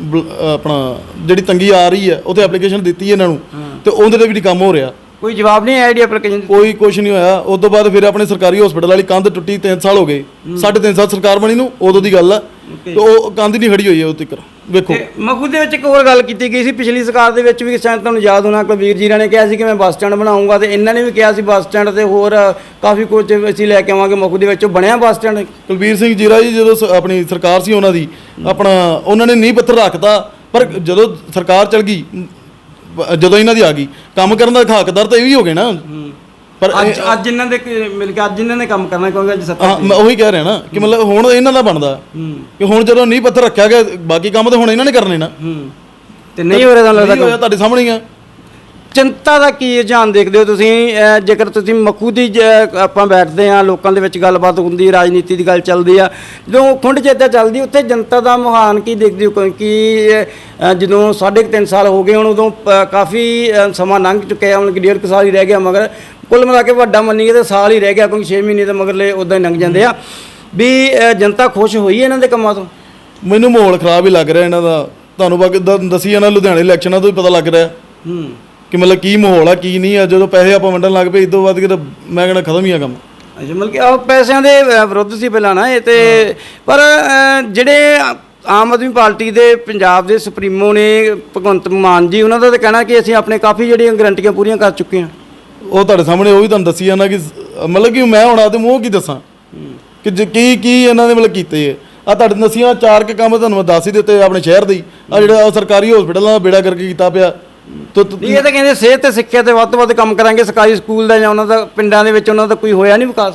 ਆਪਣਾ ਜਿਹੜੀ ਤੰਗੀ ਆ ਰਹੀ ਹੈ ਉਥੇ ਐਪਲੀਕੇਸ਼ਨ ਦਿੱਤੀ ਹੈ ਇਹਨਾਂ ਨੂੰ। ਤੇ ਉਹਦੇ ਤੇ ਵੀ ਕੰਮ ਹੋ ਰਿਹਾ। ਕੋਈ ਜਵਾਬ ਨਹੀਂ ਆਇਆ ਡੀ ਐਪਲੀਕੇਸ਼ਨ ਕੋਈ ਕੁਝ ਨਹੀਂ ਹੋਇਆ। ਉਸ ਤੋਂ ਬਾਅਦ ਫਿਰ ਆਪਣੇ ਸਰਕਾਰੀ ਹਸਪੀਟਲ ਵਾਲੀ ਕੰਧ ਟੁੱਟੀ 3 ਸਾਲ ਹੋ ਗਏ। ਸਾਢੇ ਤਿੰਨ ਸਾਲ ਸਰਕਾਰ ਬਣੀ ਨੂੰ ਉਦੋਂ ਦੀ ਗੱਲ ਆ। ਤੇ ਉਹ ਕੰਧ ਨਹੀਂ ਖੜੀ ਹੋਈ ਹੈ ਤੱਕ। ਵੇਖੋ। ਮਖੂ ਦੇ ਵਿੱਚ ਇੱਕ ਹੋਰ ਗੱਲ ਕੀਤੀ ਗਈ ਸੀ ਪਿਛਲੀ ਸਰਕਾਰ ਦੇ ਵਿੱਚ ਵੀ ਸ਼ਾਇਦ ਤੁਹਾਨੂੰ ਯਾਦ ਹੋਣਾ ਕੁਲਬੀਰ ਜੀਰਾ ਨੇ ਕਿਹਾ ਸੀ ਕਿ ਮੈਂ ਬੱਸ ਸਟੈਂਡ ਬਣਾਉਂਗਾ ਤੇ ਇਹਨਾਂ ਨੇ ਵੀ ਕਿਹਾ ਸੀ ਬੱਸ ਸਟੈਂਡ ਤੇ ਹੋਰ ਕਾਫੀ ਕੁਝ ਅਸੀਂ ਲੈ ਕੇ ਆਵਾਂਗੇ ਮਖੂ ਦੇ ਵਿੱਚ ਬਣਿਆ ਬੱਸ ਸਟੈਂਡ? ਕੁਲਬੀਰ ਸਿੰਘ ਜੀਰਾ ਜੀ ਜਦੋਂ ਸ- ਆਪਣੀ ਸਰਕਾਰ ਸੀ ਉਹਨਾਂ ਦੀ ਆਪਣਾ ਉਹਨਾਂ ਨੇ ਨੀਂਹ ਪੱਥਰ ਰੱਖਤਾ ਪਰ ਜਦੋਂ ਸਰਕਾਰ ਚਲ ਗਈ ਬ- ਜਦੋਂ ਇਹਨਾਂ ਦੀ ਆ ਗਈ ਕੰਮ ਕਰਨ ਦਾ ਹੱਕਦਾਰ ਤਾਂ ਇਹ ਵੀ ਹੋ ਗਏ ਨਾ। ਪਰ ਅੱਜ ਅੱਜ ਇਹਨਾਂ ਦੇ ਕ- ਮਿਲ ਕੇ ਅੱਜ ਇਹਨਾਂ ਨੇ ਕੰਮ ਕਰਨਾ ਕਿਉਂਕਿ ਅੱਜ ਸੱਤਾ ਹਾਂ ਮੈਂ ਉਹੀ ਕਹਿ ਰਿਹਾ ਨਾ ਕਿ ਮਤਲਬ ਹੁਣ ਇਹਨਾਂ ਦਾ ਬਣਦਾ ਕਿ ਹੁਣ ਜਦੋਂ ਨੀਂਹ ਪੱਥਰ ਰੱਖਿਆ ਗਿਆ ਬਾਕੀ ਕੰਮ ਤਾਂ ਹੁਣ ਇਹਨਾਂ ਨੇ ਕਰਨੇ ਨਾ। ਹੂੰ। ਤੇ ਨਹੀਂ ਹੋ ਰਿਹਾ ਤੁਹਾਨੂੰ ਨਹੀਂ ਲੱਗਦਾ ਹੋਇਆ ਤੁਹਾਡੇ ਸਾਹਮਣੇ ਹੀ ਆ। ਜਨਤਾ ਦਾ ਕੀ ਰੁਝਾਨ ਦੇਖਦੇ ਹੋ ਤੁਸੀਂ? ਅਹ, ਜੇਕਰ ਤੁਸੀਂ ਮਖੂ ਦੀ ਜ- ਆਪਾਂ ਬੈਠਦੇ ਆ ਲੋਕਾਂ ਦੇ ਵਿੱਚ ਗੱਲਬਾਤ ਹੁੰਦੀ ਰਾਜਨੀਤੀ ਦੀ ਗੱਲ ਚੱਲਦੀ ਆ ਜਦੋਂ ਖੁੰਡ ਚੇਤਾ ਚੱਲਦੀ ਉੱਥੇ ਜਨਤਾ ਦਾ ਮੁਹਾਨ ਕੀ ਦੇਖਦੇ ਹੋ? ਕਿਉਂਕਿ ਅਹ, ਜਦੋਂ ਸਾਢੇ ਕੁ ਤਿੰਨ ਸਾਲ ਹੋ ਗਏ ਹੁਣ ਉਦੋਂ ਕਾਫੀ ਅਹ, ਸਮਾਂ ਲੰਘ ਚੁੱਕਿਆ ਹੁਣ ਕਿ ਡੇਢ ਕੁ ਸਾਲ ਹੀ ਰਹਿ ਗਿਆ ਮਗਰ ਕੁੱਲ ਮਿਲਾ ਕੇ ਵੱਡਾ ਮੰਨੀਏ ਤੇ ਸਾਲ ਹੀ ਰਹਿ ਗਿਆ ਕਿਉਂਕਿ 6 ਮਹੀਨੇ ਤਾਂ ਮਗਰਲੇ ਉਦਾਂ ਹੀ ਲੰਘ ਜਾਂਦੇ ਆ। ਵੀ ਅਹ, ਜਨਤਾ ਖੁਸ਼ ਹੋਈ ਹੈ ਇਹਨਾਂ ਦੇ ਕੰਮਾਂ ਤੋਂ? ਮੈਨੂੰ ਮਾਹੌਲ ਖਰਾਬ ਹੀ ਲੱਗ ਰਿਹਾ ਇਹਨਾਂ ਦਾ। ਤੁਹਾਨੂੰ ਬਾਕੀ ਦ- ਦੱਸੀ ਜਾਣਾ ਲੁਧਿਆਣੇ ਇਲੈਕਸ਼ਨਾਂ ਤੋਂ ਹੀ ਪਤਾ ਲੱਗ ਰਿਹਾ। ਹੂੰ। ਕਿ ਮਤਲਬ ਕੀ ਮਾਹੌਲ ਆ ਕੀ ਨਹੀਂ ਆ ਜਦੋਂ ਪੈਸੇ ਆਪਾਂ ਵੰਡਣ ਲੱਗ ਪਏ ਇਦੋਂ ਵੱਧ ਕੇ ਤਾਂ ਮੈਂ ਕਹਿੰਦਾ ਖਤਮ ਹੀ ਆ ਕੰਮ। ਅੱਛਾ ਮਤਲਬ ਕਿ ਉਹ ਪੈਸਿਆਂ ਦੇ ਵਿਰੁੱਧ ਸੀ ਪਹਿਲਾਂ ਨਾ ਇਹ ਤੇ ਪਰ ਜਿਹੜੇ ਆਮ ਆਦਮੀ ਪਾਰਟੀ ਦੇ ਪੰਜਾਬ ਦੇ ਸੁਪਰੀਮੋ ਨੇ ਭਗਵੰਤ ਮਾਨ ਜੀ ਉਹਨਾਂ ਦਾ ਤਾਂ ਕਹਿਣਾ ਕਿ ਅਸੀਂ ਆਪਣੇ ਕਾਫੀ ਜਿਹੜੀਆਂ ਗਰੰਟੀਆਂ ਪੂਰੀਆਂ ਕਰ ਚੁੱਕੇ ਹਾਂ। ਉਹ ਤੁਹਾਡੇ ਸਾਹਮਣੇ ਉਹ ਵੀ ਤੁਹਾਨੂੰ ਦੱਸੀ ਜਾਂਦਾ ਕਿ ਮਤਲਬ ਕਿ ਮੈਂ ਹੁਣ ਆਪਦੇ ਮੂੰਹ ਕੀ ਦੱਸਾਂ? ਕਿ ਜ- ਕੀ ਕੀ ਇਹਨਾਂ ਨੇ ਮਤਲਬ ਕੀਤੇ ਆ। ਤੁਹਾਡੇ ਨਸੀਆਂ ਚਾਰ ਕੇ ਕੰਮ ਤੁਹਾਨੂੰ ਮੈਂ ਦੱਸ ਹੀ ਦਿੱਤੇ ਆਪਣੇ ਸ਼ਹਿਰ ਦੇ ਆ ਜਿਹੜਾ ਸਰਕਾਰੀ ਹਸਪੀਟਲਾਂ ਦਾ ਬੇੜਾ ਕਰਕੇ ਕੀਤਾ ਪਿਆ। ਤੋ ਤੋ- ਇਹ ਤਾਂ ਕਹਿੰਦੇ ਸਿਹਤ ਤੇ ਸਿੱਖਿਆ ਤੇ ਵੱਧ ਤੋਂ ਵੱਧ ਕੰਮ ਕਰਾਂਗੇ ਸਰਕਾਰੀ ਸਕੂਲ ਦਾ ਜਾਂ ਉਹਨਾਂ ਦਾ ਪਿੰਡਾਂ ਦੇ ਵਿੱਚ ਉਹਨਾਂ ਦਾ ਕੋਈ ਹੋਇਆ ਨਹੀਂ ਵਿਕਾਸ?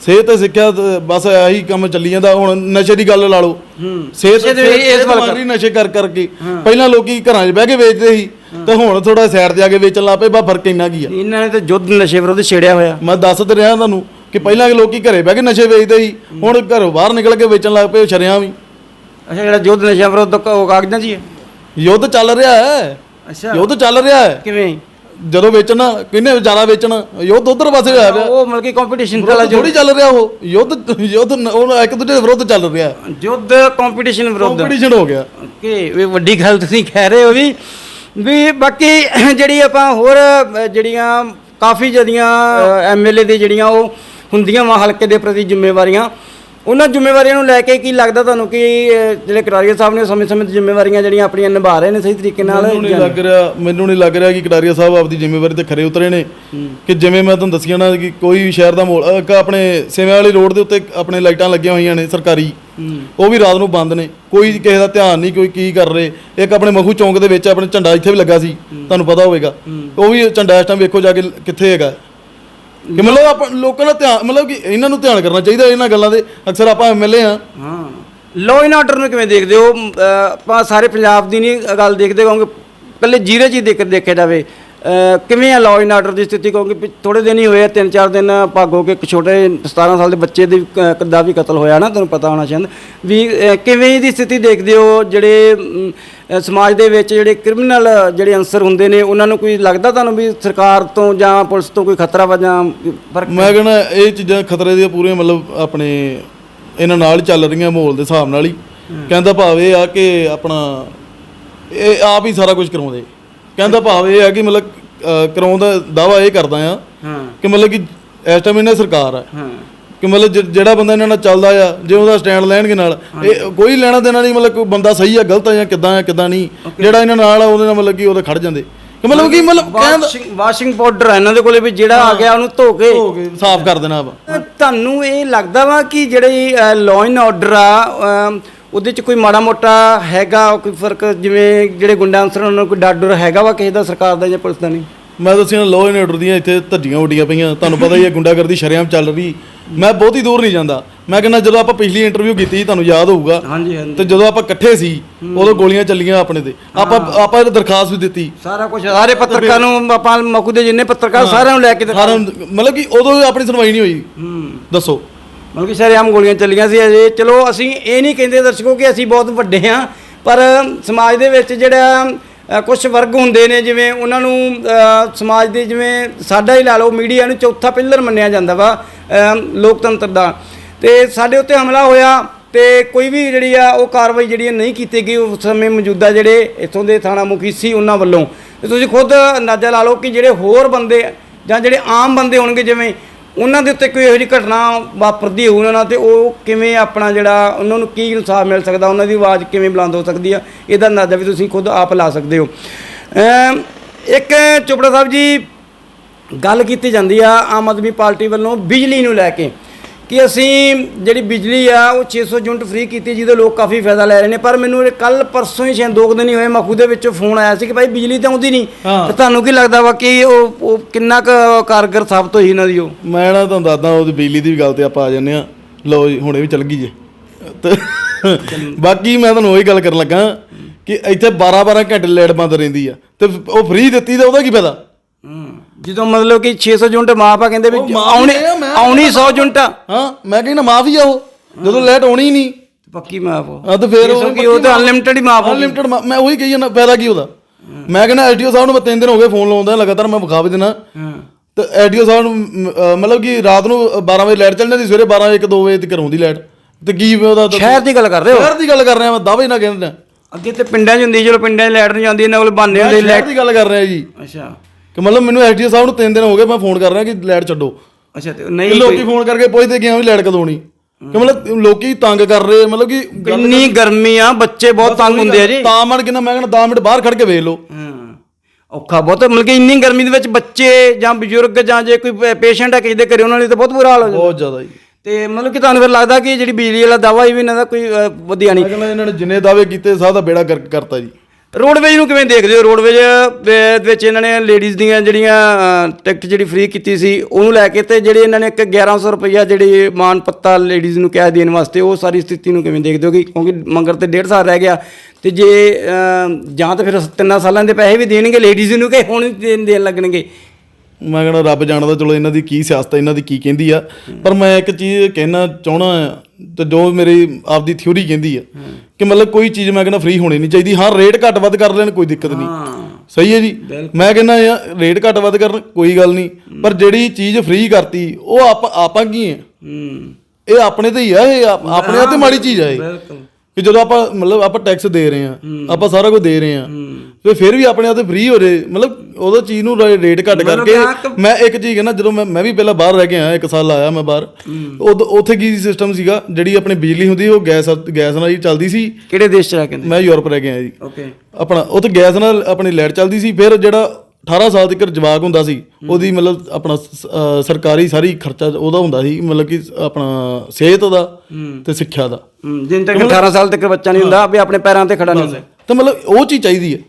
ਸਿਹਤ ਤੇ ਸਿੱਖਿਆ ਤੇ ਬਸ ਆਹੀ ਕੰਮ ਚੱਲੀ ਜਾਂਦਾ ਹੁਣ ਨਸ਼ੇ ਦੀ ਗੱਲ ਲਾ ਲਓ। ਸਿਹਤ ਵੀ ਇਸ ਰਹੀ ਨਸ਼ੇ ਕਰ ਕਰਕੇ। ਪਹਿਲਾਂ ਲੋਕੀ ਘਰਾਂ 'ਚ ਬਹਿ ਕੇ ਵੇਚਦੇ ਸੀ ਤੇ ਹੁਣ ਥੋੜਾ ਸਾਈਡ ਤੇ ਆ ਕੇ ਵੇਚਣ ਲੱਗ ਪਏ ਬਾ ਫ਼ਰਕ ਇੰਨਾ ਕੀ ਆ। ਇਹਨਾਂ ਨੇ ਤਾਂ ਯੁੱਧ ਨਸ਼ੇ ਵਿਰੁੱਧ ਛੇੜਿਆ ਹੋਇਆ। ਮੈਂ ਦੱਸ ਤੇ ਰਿਹਾ ਤੁਹਾਨੂੰ ਕਿ ਪਹਿਲਾਂ ਲੋਕੀ ਘਰੇ ਬਹਿ ਕੇ ਨਸ਼ੇ ਵੇਚਦੇ ਸੀ ਹੁਣ ਘਰੋਂ ਬਾਹਰ ਨਿਕਲ ਕੇ ਵੇਚਣ ਲੱਗ ਪਏ ਸ਼ਰਿਆਂ ਵੀ। ਅੱਛਾ ਜਿਹੜਾ ਯੁੱਧ ਨਸ਼ਿਆਂ ਵਿਰੁੱਧ ਕਾਗਜ਼ਾਂ 'ਚ ਹੀ ਹੈ? ਯੁੱਧ ਚੱਲ ਰਿਹਾ ਹੈ। ਅੱਛਾ। ਯੁੱਧ ਚੱਲ ਰਿਹਾ ਹੈ। ਕਿਵੇਂ? ਜਦੋਂ ਵੇਚਣਾ ਕਿੰਨੇ ਜ਼ਿਆਦਾ ਵੇਚਣਾ ਯੁੱਧ ਉਧਰ ਪਾਸੇ ਹੋਇਆ ਪਿਆ। ਉਹ ਮਤਲਬ ਕਿ ਕੰਪੀਟੀਸ਼ਨ ਵਾਲਾ ਥੋੜੀ ਚੱਲ ਰਿਹਾ ਉਹ। ਯੁੱਧ ਯੁੱਧ ਉਹ ਇੱਕ ਦੂਜੇ ਦੇ ਵਿਰੁੱਧ ਚੱਲ ਰਿਹਾ। ਯੁੱਧ ਕੰਪੀਟੀਸ਼ਨ ਵਿਰੁੱਧ। ਕੰਪੀਟੀਸ਼ਨ ਹੋ ਗਿਆ। ਕਿ ਇਹ ਵੱਡੀ ਗੱਲ ਤੁਸੀਂ ਕਹਿ ਰਹੇ ਹੋ ਵੀ ਵੀ ਬਾਕੀ ਜਿਹੜੀ ਆਪਾਂ ਹੋਰ ਜਿਹੜੀਆਂ ਕਾਫੀ ਜਦੀਆਂ ਐਮਐਲਏ ਦੀ ਜਿਹੜੀਆਂ ਉਹ ਹੁੰਦੀਆਂ ਵਾ ਹਲਕੇ ਦੇ ਪ੍ਰਤੀ ਜ਼ਿੰਮੇਵਾਰੀਆਂ ਉਹਨਾਂ ਜ਼ਿੰਮੇਵਾਰੀਆਂ ਨੂੰ ਲੈ ਕੇ ਕੀ ਲੱਗਦਾ ਤੁਹਾਨੂੰ ਕਿ ਜਿਹੜੇ ਕਰਾਰੀਆ ਸਾਹਿਬ ਨੇ ਸਮੇਂ-ਸਮੇਂ ਤੇ ਜ਼ਿੰਮੇਵਾਰੀਆਂ ਜਿਹੜੀਆਂ ਆਪਣੀਆਂ ਨਿਭਾ ਰਹੇ ਨੇ ਸਹੀ ਤਰੀਕੇ ਨਾਲ ਮੈਨੂੰ ਨਹੀਂ ਲੱਗ ਰਿਹਾ ਮੈਨੂੰ ਨਹੀਂ ਲੱਗ ਰਿਹਾ ਕਿ ਕਟਾਰੀਆ ਸਾਹਿਬ ਆਪਦੀ ਜ਼ਿੰਮੇਵਾਰੀ ਤੇ ਖਰੇ ਉਤਰੇ ਨੇ। ਕਿ ਜਿਵੇਂ ਮੈਂ ਤੁਹਾਨੂੰ ਦੱਸਿਆ ਨਾ ਕਿ ਕੋਈ ਵੀ ਸ਼ਹਿਰ ਦਾ ਅਹ ਇੱਕ ਆਪਣੇ ਸੇਵੇਂ ਵਾਲੀ ਰੋਡ ਦੇ ਉੱਤੇ ਆਪਣੇ ਲਾਈਟਾਂ ਲੱਗੀਆਂ ਹੋਈਆਂ ਨੇ ਸਰਕਾਰੀ। ਉਹ ਵੀ ਰਾਤ ਨੂੰ ਬੰਦ ਨੇ। ਕੋਈ ਕਿਸੇ ਦਾ ਧਿਆਨ ਨਹੀਂ ਕੋਈ ਕੀ ਕਰ ਰਹੇ। ਇੱਕ ਆਪਣੇ ਮਖੂ ਚੌਂਕ ਦੇ ਵਿੱਚ ਆਪਣੇ ਝੰਡਾ ਇੱਥੇ ਵੀ ਲੱਗਾ ਸੀ ਤੁਹਾਨੂੰ ਪਤਾ ਹੋਵੇਗਾ। ਉਹ ਵੀ ਝੰਡਾ ਇਸ ਟਾਈਮ ਵੇਖੋ ਜਾ ਕੇ ਕਿੱਥੇ ਹੈਗਾ। ਕਿ ਮਤਲਬ ਆਪਾਂ ਲੋਕਾਂ ਦਾ ਧਿਆਨ ਮਤਲਬ ਕਿ ਇਹਨਾਂ ਨੂੰ ਧਿਆਨ ਕਰਨਾ ਚਾਹੀਦਾ ਇਹਨਾਂ ਗੱਲਾਂ ਦੇ ਅਕਸਰ ਆਪਾਂ ਐਮਐਲਏ ਆ। ਹਾਂ। ਲਾਅ ਐਂਡ ਆਰਡਰ ਨੂੰ ਕਿਵੇਂ ਦੇਖਦੇ ਹੋ? ਅਮ, ਆਪਾਂ ਸਾਰੇ ਪੰਜਾਬ ਦੀ ਨਹੀਂ ਗੱਲ ਦੇਖਦੇ ਕਹੋਗੇ ਪਹਿਲੇ ਜੀਰੇ ਚ ਹੀ ਦੇਖ ਦੇਖਿਆ ਜਾਵੇ। ਕਿਵੇਂ ਆ ਲਾਅ ਐਂਡ ਆਰਡਰ ਦੀ ਸਥਿਤੀ? ਕਹੋਗੇ ਥੋੜੇ ਦਿਨ ਹੀ ਹੋਏ ਆ, ਤਿੰਨ ਚਾਰ ਦਿਨ ਭਾਗੋ ਕੇ ਇੱਕ ਛੋਟੇ 17 ਸਾਲ ਦੇ ਬੱਚੇ ਦੇ ਦਾ ਵੀ ਕਤਲ ਹੋਇਆ ਨਾ ਤੁਹਾਨੂੰ ਪਤਾ ਹੋਣਾ ਚਾਹੀਦਾ। ਵੀ ਕਿਵੇਂ ਦੀ ਸਥਿਤੀ ਦੇਖਦੇ ਹੋ? ਜਿਹੜੇ ਸਮਾਜ ਦੇ ਵਿੱਚ ਜਿਹੜੇ ਕ੍ਰਿਮੀਨਲ ਜਿਹੜੇ ਅਨਸਰ ਹੁੰਦੇ ਨੇ ਉਹਨਾਂ ਨੂੰ ਕੋਈ ਲੱਗਦਾ ਤੁਹਾਨੂੰ ਵੀ ਸਰਕਾਰ ਤੋਂ ਜਾਂ ਪੁਲਿਸ ਤੋਂ ਕੋਈ ਖਤਰਾ ਵਾ ਜਾਂ ਫ਼ਰਕ ਮੈਂ ਕਹਿੰਦਾ ਇਹ ਚੀਜ਼ਾਂ ਖਤਰੇ ਦੀਆਂ ਪੂਰੀਆਂ ਮਤਲਬ ਆਪਣੇ ਇਹਨਾਂ ਨਾਲ ਚੱਲ ਰਹੀਆਂ ਮਾਹੌਲ ਦੇ ਹਿਸਾਬ ਨਾਲ ਹੀ। ਕਹਿੰਦਾ ਭਾਵ ਆ ਕਿ ਆਪਣਾ ਇਹ ਆਪ ਹੀ ਸਾਰਾ ਕੁਝ ਕਰਾਉਂਦੇ। ਕਹਿੰਦਾ ਭਾਵ ਇਹ ਆ ਕਿ ਮਤਲਬ ਅਹ, ਕਰਾਉਣ ਦਾ ਦਾਵਾ ਇਹ ਕਰਦਾ ਆ ਹਾਂ। ਕਿ ਮਤਲਬ ਕਿ ਇਸ ਟਾਈਮ ਇਹਨਾਂ ਦੀ ਸਰਕਾਰ ਆ। ਹਾਂ। ਕਿ ਮਤਲਬ ਜਿ- ਜਿਹੜਾ ਬੰਦਾ ਇਹਨਾਂ ਨਾਲ ਚੱਲਦਾ ਆ ਜੇ ਉਹਦਾ ਸਟੈਂਡ ਲੈਣਗੇ ਨਾਲ ਇਹ ਕੋਈ ਲੈਣਾ ਦੇਣਾ ਨਹੀਂ ਮਤਲਬ ਕੋਈ ਬੰਦਾ ਸਹੀ ਆ ਗਲਤ ਆ ਜਾਂ ਕਿੱਦਾਂ ਆ ਕਿੱਦਾਂ ਨਹੀਂ ਜਿਹੜਾ ਇਹਨਾਂ ਨਾਲ ਆ ਉਹਦੇ ਨਾਲ ਮਤਲਬ ਕਿ ਉਹਦੇ ਖੜ ਜਾਂਦੇ। ਕਿ ਮਤਲਬ ਕਿ ਮਤਲਬ ਕਹਿੰਦਾ ਵਾਸ਼ਿੰਗ ਵਾਸ਼ਿੰਗ ਪਾਊਡਰ ਹੈ ਇਹਨਾਂ ਦੇ ਕੋਲੇ ਵੀ ਜਿਹੜਾ ਆ ਗਿਆ ਉਹਨੂੰ ਧੋ ਕੇ। ਹੋ ਸਾਫ਼ ਕਰ ਦੇਣਾ ਵਾ ਤੁਹਾਨੂੰ ਇਹ ਲੱਗਦਾ ਵਾ ਕਿ ਜਿਹੜੀ ਲਾਅ ਐਂਡ ਆਰਡਰ ਆ ਅਮ, ਉਹਦੇ ਚ ਕੋਈ ਮਾੜਾ ਮੋਟਾ ਹੈਗਾ ਕੋਈ ਫ਼ਰਕ ਜਿਵੇਂ ਜਿਹੜੇ ਗੁੰਡਾ ਅਨਸਰ ਉਹਨਾਂ ਨੂੰ ਕੋਈ ਡਰ ਡਰ ਹੈਗਾ ਵਾ ਕਿਸੇ ਦਾ ਸਰਕਾਰ ਦਾ ਜਾਂ ਪੁਲਿਸ ਦਾ ਨਹੀਂ? ਮੈਂ ਦੱਸਿਆ ਲੋ ਐਂਡ ਆਰਡਰ ਦੀਆਂ ਇੱਥੇ ਧੱਜੀਆਂ ਉੱਡੀਆਂ ਪਈਆਂ। ਤੁਹਾਨੂੰ ਪਤਾ ਹੀ ਹੈ ਗੁੰਡਾਗਰਦੀ ਸ਼ਰੇਆਮ ਚੱਲ ਰਹੀ। ਮੈਂ ਬਹੁਤੀ ਦੂਰ ਨਹੀਂ ਜਾਂਦਾ। ਮੈਂ ਕਹਿੰਦਾ ਜਦੋਂ ਆਪਾਂ ਪਿਛਲੀ ਇੰਟਰਵਿਊ ਕੀਤੀ ਸੀ, ਤੁਹਾਨੂੰ ਯਾਦ ਹੋਊਗਾ। ਹਾਂਜੀ ਹਾਂਜੀ। ਤੇ ਜਦੋਂ ਆਪਾਂ ਇਕੱਠੇ ਸੀ ਉਦੋਂ ਗੋਲੀਆਂ ਚੱਲੀਆਂ ਆਪਣੇ ਤੇ। ਆਪਾਂ ਆਪਾਂ ਇਹ ਦਰਖਾਸਤ ਵੀ ਦਿੱਤੀ। ਸਾਰਾ ਕੁਝ ਸਾਰੇ ਪੱਤਰਕਾਰ ਨੂੰ ਆਪਾਂ ਮਕੂ ਦੇ ਜਿੰਨੇ ਪੱਤਰਕਾਰ ਸਾਰਿਆਂ ਨੂੰ ਲੈ ਕੇ ਸਾਰਿਆਂ ਨੂੰ- ਮਤਲਬ ਕਿ ਉਦੋਂ ਆਪਣੀ ਸੁਣਵਾਈ ਨਹੀਂ ਹੋਈ। ਹੂੰ। ਦੱਸੋ। ਮਤਲਬ ਕਿ ਸ਼ਰੇਆਮ ਗੋਲੀਆਂ ਚੱਲੀਆਂ ਸੀ ਅਜੇ। ਚਲੋ, ਅਸੀਂ ਇਹ ਨਹੀਂ ਕਹਿੰਦੇ ਦਰਸ਼ਕੋ ਕਿ ਅਸੀਂ ਬਹੁਤ ਵੱਡੇ ਹਾਂ, ਪਰ ਸਮਾਜ ਦੇ ਵਿੱਚ ਜਿਹੜਾ ਕੁਝ ਵਰਗ ਹੁੰਦੇ ਨੇ, ਜਿਵੇਂ ਉਹਨਾਂ ਨੂੰ ਸਮਾਜ ਦੇ ਜਿਵੇਂ ਸਾਡਾ ਹੀ ਲਾ ਲਓ, ਮੀਡੀਆ ਨੂੰ ਚੌਥਾ ਪਿੱਲਰ ਮੰਨਿਆ ਜਾਂਦਾ ਵਾ ਲੋਕਤੰਤਰ ਦਾ। ਤੇ ਸਾਡੇ ਉੱਤੇ ਹਮਲਾ ਹੋਇਆ ਤੇ ਕੋਈ ਵੀ ਜਿਹੜੀ ਆ, ਉਹ ਕਾਰਵਾਈ ਜਿਹੜੀ ਨਹੀਂ ਕੀਤੀ ਗਈ, ਉਸ ਸਮੇਂ ਮੌਜੂਦਾ ਜਿਹੜੇ ਇੱਥੋਂ ਦੇ ਥਾਣਾ ਮੁਖੀ ਸੀ ਉਹਨਾਂ ਵੱਲੋਂ। ਤੇ ਤੁਸੀਂ ਖੁਦ ਅੰਦਾਜ਼ਾ ਲਾ ਲਓ ਕਿ ਜਿਹੜੇ ਹੋਰ ਬੰਦੇ ਜਾਂ ਜਿਹੜੇ ਆਮ ਬੰਦੇ ਹੋਣਗੇ, ਜਿਵੇਂ ਉਹਨਾਂ ਦੇ ਉੱਤੇ ਕੋਈ ਇਹੋ ਜਿਹੀ ਘਟਨਾ ਵਾਪਰਦੀ ਹੋਊ ਉਹਨਾਂ ਨਾਲ ਤੇ ਉਹ ਕਿਵੇਂ ਆਪਣਾ ਜਿਹੜਾ ਉਹਨਾਂ ਨੂੰ ਕੀ ਇਨਸਾਫ ਮਿਲ ਸਕਦਾ, ਉਹਨਾਂ ਦੀ ਆਵਾਜ਼ ਕਿਵੇਂ ਬੁਲੰਦ ਹੋ ਸਕਦੀ ਆ, ਇਹਦਾ ਅੰਦਾਜ਼ਾ ਵੀ ਤੁਸੀਂ ਖੁਦ ਆਪ ਲਾ ਸਕਦੇ ਹੋ। ਇੱਕ ਚੋਪੜਾ ਸਾਹਿਬ ਜੀ, ਗੱਲ ਕੀਤੀ ਜਾਂਦੀ ਆ ਆਮ ਆਦਮੀ ਪਾਰਟੀ ਵੱਲੋਂ ਬਿਜਲੀ ਨੂੰ ਲੈ ਕੇ। ਕਿ ਅਸੀਂ ਜਿਹੜੀ ਬਿਜਲੀ ਆ ਉਹ 600 ਯੂਨਿਟ ਫ੍ਰੀ ਕੀਤੀ ਜਿਹਦੇ ਲੋਕ ਕਾਫੀ ਫਾਇਦਾ ਲੈ ਰਹੇ ਨੇ। ਪਰ ਮੈਨੂੰ ਕੱਲ ਪਰਸੋਂ ਹੀ ਸ਼ਾਇਦ ਦੋ ਕੁ ਦਿਨ ਹੀ ਹੋਏ ਮਖੂ ਦੇ ਵਿੱਚੋਂ ਫੋਨ ਆਇਆ ਸੀ ਕਿ ਭਾਈ ਬਿਜਲੀ ਤਾਂ ਆਉਂਦੀ ਨਹੀਂ। ਤੇ ਤੁਹਾਨੂੰ ਕੀ ਲੱਗਦਾ ਵਾ ਕਿ ਉਹ ਉਹ ਕਿੰਨਾ ਕੁ ਕਾਰਗਰ ਸਾਬਤ ਹੋਈ ਇਹਨਾਂ ਦੀ ਉਹ? ਮੈਂ ਨਾ ਤੁਹਾਨੂੰ ਦੱਸਦਾ ਉਹਦੀ ਬਿਜਲੀ ਦੀ ਵੀ ਗੱਲ ਤੇ ਆਪਾਂ ਆ ਜੰਨੇ ਆ ਲਓ ਜੀ ਹੁਣੇ ਵੀ ਚੱਲ ਗਈ ਜੇ। ਤੇ ਬਾਕੀ ਮੈਂ ਤੁਹਾਨੂੰ ਉਹੀ ਗੱਲ ਕਰਨ ਲੱਗਾ ਕਿ ਇੱਥੇ 12 12 ਘੰਟੇ ਲਾਈਟ ਬੰਦ ਰਹਿੰਦੀ ਆ। ਤੇ ਉਹ ਫ੍ਰੀ ਦਿੱਤੀ ਤੇ ਉਹਦਾ ਕੀ ਫਾਇਦਾ? ਜਦੋਂ ਮਤਲਬ ਕਿ 600 ਯੂਨਿਟ ਮਾਫ ਆ ਕਹਿੰਦੇ ਵੀ ਉਹ ਮਾਫ਼ ਆਉਣੀ ਹੀ ਆ, ਮੈਂ- ਆਉਣੀ 100 ਯੂਨਿਟ ਆ। ਹਾਂ ਮੈਂ ਕਹਿੰਦਾ ਮਾਫ ਹੀ ਆ ਉਹ ਜਦੋਂ ਲਾਈਟ ਆਉਣੀ ਹੀ ਨਹੀਂ। ਪੱਕੀ ਮਾਫ ਆ ਤੇ ਫਿਰ ਉਹ ਕਿ ਉਹ ਤਾਂ ਅਨਲਿਮਿਟਡ ਹੀ ਮਾਫ ਅਨਲਿਮਿਟਡ ਮੈਂ ਉਹੀ ਕਹੀ ਜਾਂਦਾ ਫਾਇਦਾ ਕੀ ਉਹਦਾ? ਮੈਂ ਕਹਿੰਦਾ ਐਲਟੀਓ ਸਾਹਿਬ ਨੂੰ ਮੈਂ ਤਿੰਨ ਦਿਨ ਹੋ ਗਏ ਫੋਨ ਲਾਉਂਦਾ ਲਗਾਤਾਰ ਮੈਂ ਵਿਖਾ ਵੀ ਹਾਂ। ਤੇ ਐਲਟੀਓ ਸਾਹਿਬ ਨੂੰ ਮ, ਮਤਲਬ ਕਿ ਰਾਤ ਨੂੰ 12 ਵਜੇ ਲਾਈਟ ਚੱਲ ਜਾਂਦੀ ਸਵੇਰੇ 12 1 2 ਵਜੇ ਤੱਕ ਆਉਂਦੀ ਲਾਈਟ ਤੇ ਕੀ ਉਹਦਾ ਸ਼ਹਿਰ ਦੀ ਗੱਲ ਕਰ ਰਹੇ ਹੋ? ਸ਼ਹਿਰ ਦੀ ਗੱਲ ਕਰ ਰਿਹਾ ਮੈਂ ਦਾਅਵੇ ਨਾ ਕਹਿੰਦਾ ਅੱਗੇ ਤੇ ਪਿੰਡਾਂ 'ਚ ਹੁੰਦੀ ਚਲੋ ਪਿੰਡਾਂ 'ਚ ਲਾਈਟ ਨਹੀਂ ਜਾਂਦੀ ਇਹਨਾਂ ਕੋਲ ਬਹਾਨੇ ਹੁੰਦੇ ਸ਼ਹਿਰ ਦੀ ਗੱਲ ਕਰ ਰਿਹਾ ਜੀ। ਅੱਛਾ। ਕਿ ਮਤਲਬ ਮੈਨੂੰ ਐਲਟੀਓ ਸਾਹਿਬ ਨੂੰ ਤਿੰਨ ਦਿਨ ਹੋ ਗਏ ਮੈਂ ਫੋਨ ਕਰ ਰਿਹਾ ਕਿ ਲਾਈਟ ਛੱਡੋ। ਅੱਛਾ ਤੇ ਨਹੀਂ ਲੋਕੀ ਫੋਨ ਕਰਕੇ ਪੁੱਛਦੇ ਕਿ ਹਾਂ ਵੀ ਲਾਈਟ ਕਦੋਂ ਆਉਣੀ ਕਿ ਮਤਲਬ ਲੋਕੀ ਤੰਗ ਕਰ ਰਹੇ ਮਤਲਬ ਕਿ ਇੰਨੀ ਗਰਮੀ ਆ ਬੱਚੇ ਬਹੁਤ ਤੰਗ ਹੁੰਦੇ ਆ ਜੀ। ਤਾਪਮਾਨ ਕਿੰਨਾ ਮੈਂ ਕਹਿੰਦਾ 10 ਮਿੰਟ ਬਾਹਰ ਖੜ ਕੇ ਵੇਖ ਲਓ। ਔਖਾ ਬਹੁਤ ਮਤਲਬ ਕਿ ਇੰਨੀ ਗਰਮੀ ਦੇ ਵਿੱਚ ਬੱਚੇ ਜਾਂ ਬਜ਼ੁਰਗ ਜਾਂ ਜੇ ਕੋਈ ਪੇਸ਼ੈਂਟ ਆ ਕਿਸੇ ਦੇ ਘਰੇ ਉਹਨਾਂ ਲਈ ਤਾਂ ਬਹੁਤ ਬੁਰਾ ਹਾਲ ਹੋ ਜਾਂਦਾ। ਬਹੁਤ ਜ਼ਿਆਦਾ ਜੀ। ਤੇ ਮਤਲਬ ਕਿ ਤੁਹਾਨੂੰ ਫਿਰ ਲੱਗਦਾ ਕਿ ਜਿਹੜੀ ਬਿਜਲੀ ਵਾਲਾ ਦਾਵਾ ਇਹ ਵੀ ਇਹਨਾਂ ਦਾ ਕੋਈ ਵਧੀਆ ਨਹੀਂ। ਇਹਨਾਂ ਨੇ ਜਿੰਨੇ ਦਾਅਵੇ ਕੀਤੇ ਸਭ ਦਾ ਬੇੜਾ ਕਰਤਾ ਜੀ। ਰੋਡਵੇਜ ਨੂੰ ਕਿਵੇਂ ਦੇਖਦੇ ਹੋ? ਰੋਡਵੇਜ ਦੇ ਵਿੱਚ ਇਹਨਾਂ ਨੇ ਲੇਡੀਜ਼ ਦੀਆਂ ਜਿਹੜੀਆਂ ਟਿਕਟ ਜਿਹੜੀ ਫ੍ਰੀ ਕੀਤੀ ਸੀ, ਉਹਨੂੰ ਲੈ ਕੇ ਤੇ ਜਿਹੜੇ ਇਹਨਾਂ ਨੇ ਇੱਕ 1100 ਰੁਪਈਆ ਜਿਹੜੀ ਮਾਨ ਪੱਤਾ ਲੇਡੀਜ਼ ਨੂੰ ਕਹਿ ਦੇਣ ਵਾਸਤੇ, ਉਹ ਸਾਰੀ ਸਥਿਤੀ ਨੂੰ ਕਿਵੇਂ ਦੇਖਦੇ ਹੋ? ਕਿ ਕਿਉਂਕਿ ਮੰਗਰ ਤੇ ਡੇਢ ਸਾਲ ਰਹਿ ਗਿਆ ਤੇ ਜੇ ਜਾਂ ਤਾਂ ਫਿਰ ਤਿੰਨਾਂ ਸਾਲਾਂ ਦੇ ਪੈਸੇ ਵੀ ਦੇਣਗੇ ਲੇਡੀਜ਼ ਨੂੰ ਕਿ ਹੁਣ ਦੇਣ ਦੇਣ ਲੱਗਣਗੇ? ਮੈਂ ਕਹਿੰਦਾ ਰੱਬ ਜਾਣਦਾ ਚਲੋ ਇਹਨਾਂ ਦੀ ਕੀ ਸਿਆਸਤ ਹੈ ਇਹਨਾਂ ਦੀ ਕੀ ਕਹਿੰਦੀ ਆ। ਪਰ ਮੈਂ ਇੱਕ ਚੀਜ਼ ਕਹਿਣਾ ਚਾਹਣਾ ਤੇ ਜੋ ਮੇਰੀ ਆਪਦੀ ਥਿਉਰੀ ਕਹਿੰਦੀ ਆ ਕਿ ਮਤਲਬ ਕੋਈ ਚੀਜ਼ ਮੈਂ ਕਹਿੰਦਾ ਫ੍ਰੀ ਹੋਣੀ ਨਹੀਂ ਚਾਹੀਦੀ। ਹਾਂ ਰੇਟ ਘੱਟ ਵੱਧ ਕਰ ਲੈਣ ਕੋਈ ਦਿੱਕਤ ਨਹੀਂ। ਸਹੀ ਹੈ ਜੀ? ਮੈਂ ਕਹਿੰਦਾ ਯਾਰ ਰੇਟ ਘੱਟ ਵੱਧ ਕਰਨ ਕੋਈ ਗੱਲ ਨਹੀਂ। ਪਰ ਜਿਹੜੀ ਚੀਜ਼ ਫ੍ਰੀ ਕਰਤੀ ਉਹ ਆਪਾਂ ਆਪਾਂ ਕੀ ਹੈ। ਇਹ ਆਪਣੇ ਤੇ ਹੀ ਆ ਇਹ ਆਪ- ਆਪਣੇ ਆ ਤੇ ਮਾੜੀ ਚੀਜ਼ ਆ ਇਹ। ਬਿਲਕੁਲ। ਕਿ ਜਦੋਂ ਆਪਾਂ ਮਤਲਬ ਆਪਾਂ ਟੈਕਸ ਦੇ ਰਹੇ ਆ ਆਪਾਂ ਸਾਰਾ ਕੁਝ ਦੇ ਰਹੇ ਆ ਤੇ ਫਿਰ ਵੀ ਆਪਣੇ ਆਤੇ ਫ੍ਰੀ ਹੋ ਜੇ ਮਤਲਬ ਉਹਦਾ ਚੀਜ਼ ਨੂੰ ਰੇਟ ਘੱਟ ਕਰਕੇ ਮੈਂ ਇੱਕ ਚੀਜ਼ ਕਹਿੰਦਾ ਜਦੋਂ ਮੈਂ ਮੈਂ ਵੀ ਪਹਿਲਾਂ ਬਾਹਰ ਰਹਿ ਕੇ ਆਇਆ ਇੱਕ ਸਾਲ ਆਇਆ ਮੈਂ ਬਾਹਰ ਉੱਥੇ ਕੀ ਸਿਸਟਮ ਸੀਗਾ ਜਿਹੜੀ ਆਪਣੀ ਬਿਜਲੀ ਹੁੰਦੀ ਉਹ ਗੈਸ ਗੈਸ ਨਾਲ ਹੀ ਚੱਲਦੀ ਸੀ। ਕਿਹੜੇ ਦੇਸ਼ ਚ ਰਹਿ ਕੇ ਮੈਂ ਯੂਰਪ ਰਹਿ ਕੇ ਆਇਆ ਜੀ। ਓਕੇ ਆਪਣਾ ਉੱਥੇ ਗੈਸ ਨਾਲ ਆਪਣੀ ਲਾਈਟ ਚੱਲਦੀ ਸੀ ਫਿਰ ਜਿਹੜਾ 18 ਸਾਲ ਤੱਕ ਜਵਾਕ ਹੁੰਦਾ ਸੀ ਉਹਦੀ ਮਤਲਬ ਆਪਣਾ ਸ- ਅਹ ਸਰਕਾਰੀ ਸਾਰੀ ਖਰਚਾ ਉਹਦਾ ਹੁੰਦਾ ਸੀ ਮਤਲਬ ਕਿ ਆਪਣਾ ਸਿਹਤ ਦਾ ਤੇ ਸਿੱਖਿਆ ਦਾ। ਹੂੰ ਜਿੰਨ ਤੱਕ 18 ਸਾਲ ਤੱਕ ਬੱਚਾ ਨਹੀਂ ਹੁੰਦਾ ਵੀ ਆਪਣੇ ਪੈਰਾਂ ਤੇ ਖੜਾ ਨਹੀਂ ਹੁੰਦਾ। ਤਾਂ ਮਤਲਬ ਉਹ ਚੀਜ਼ ਚਾਹੀਦੀ ਹਾਂ।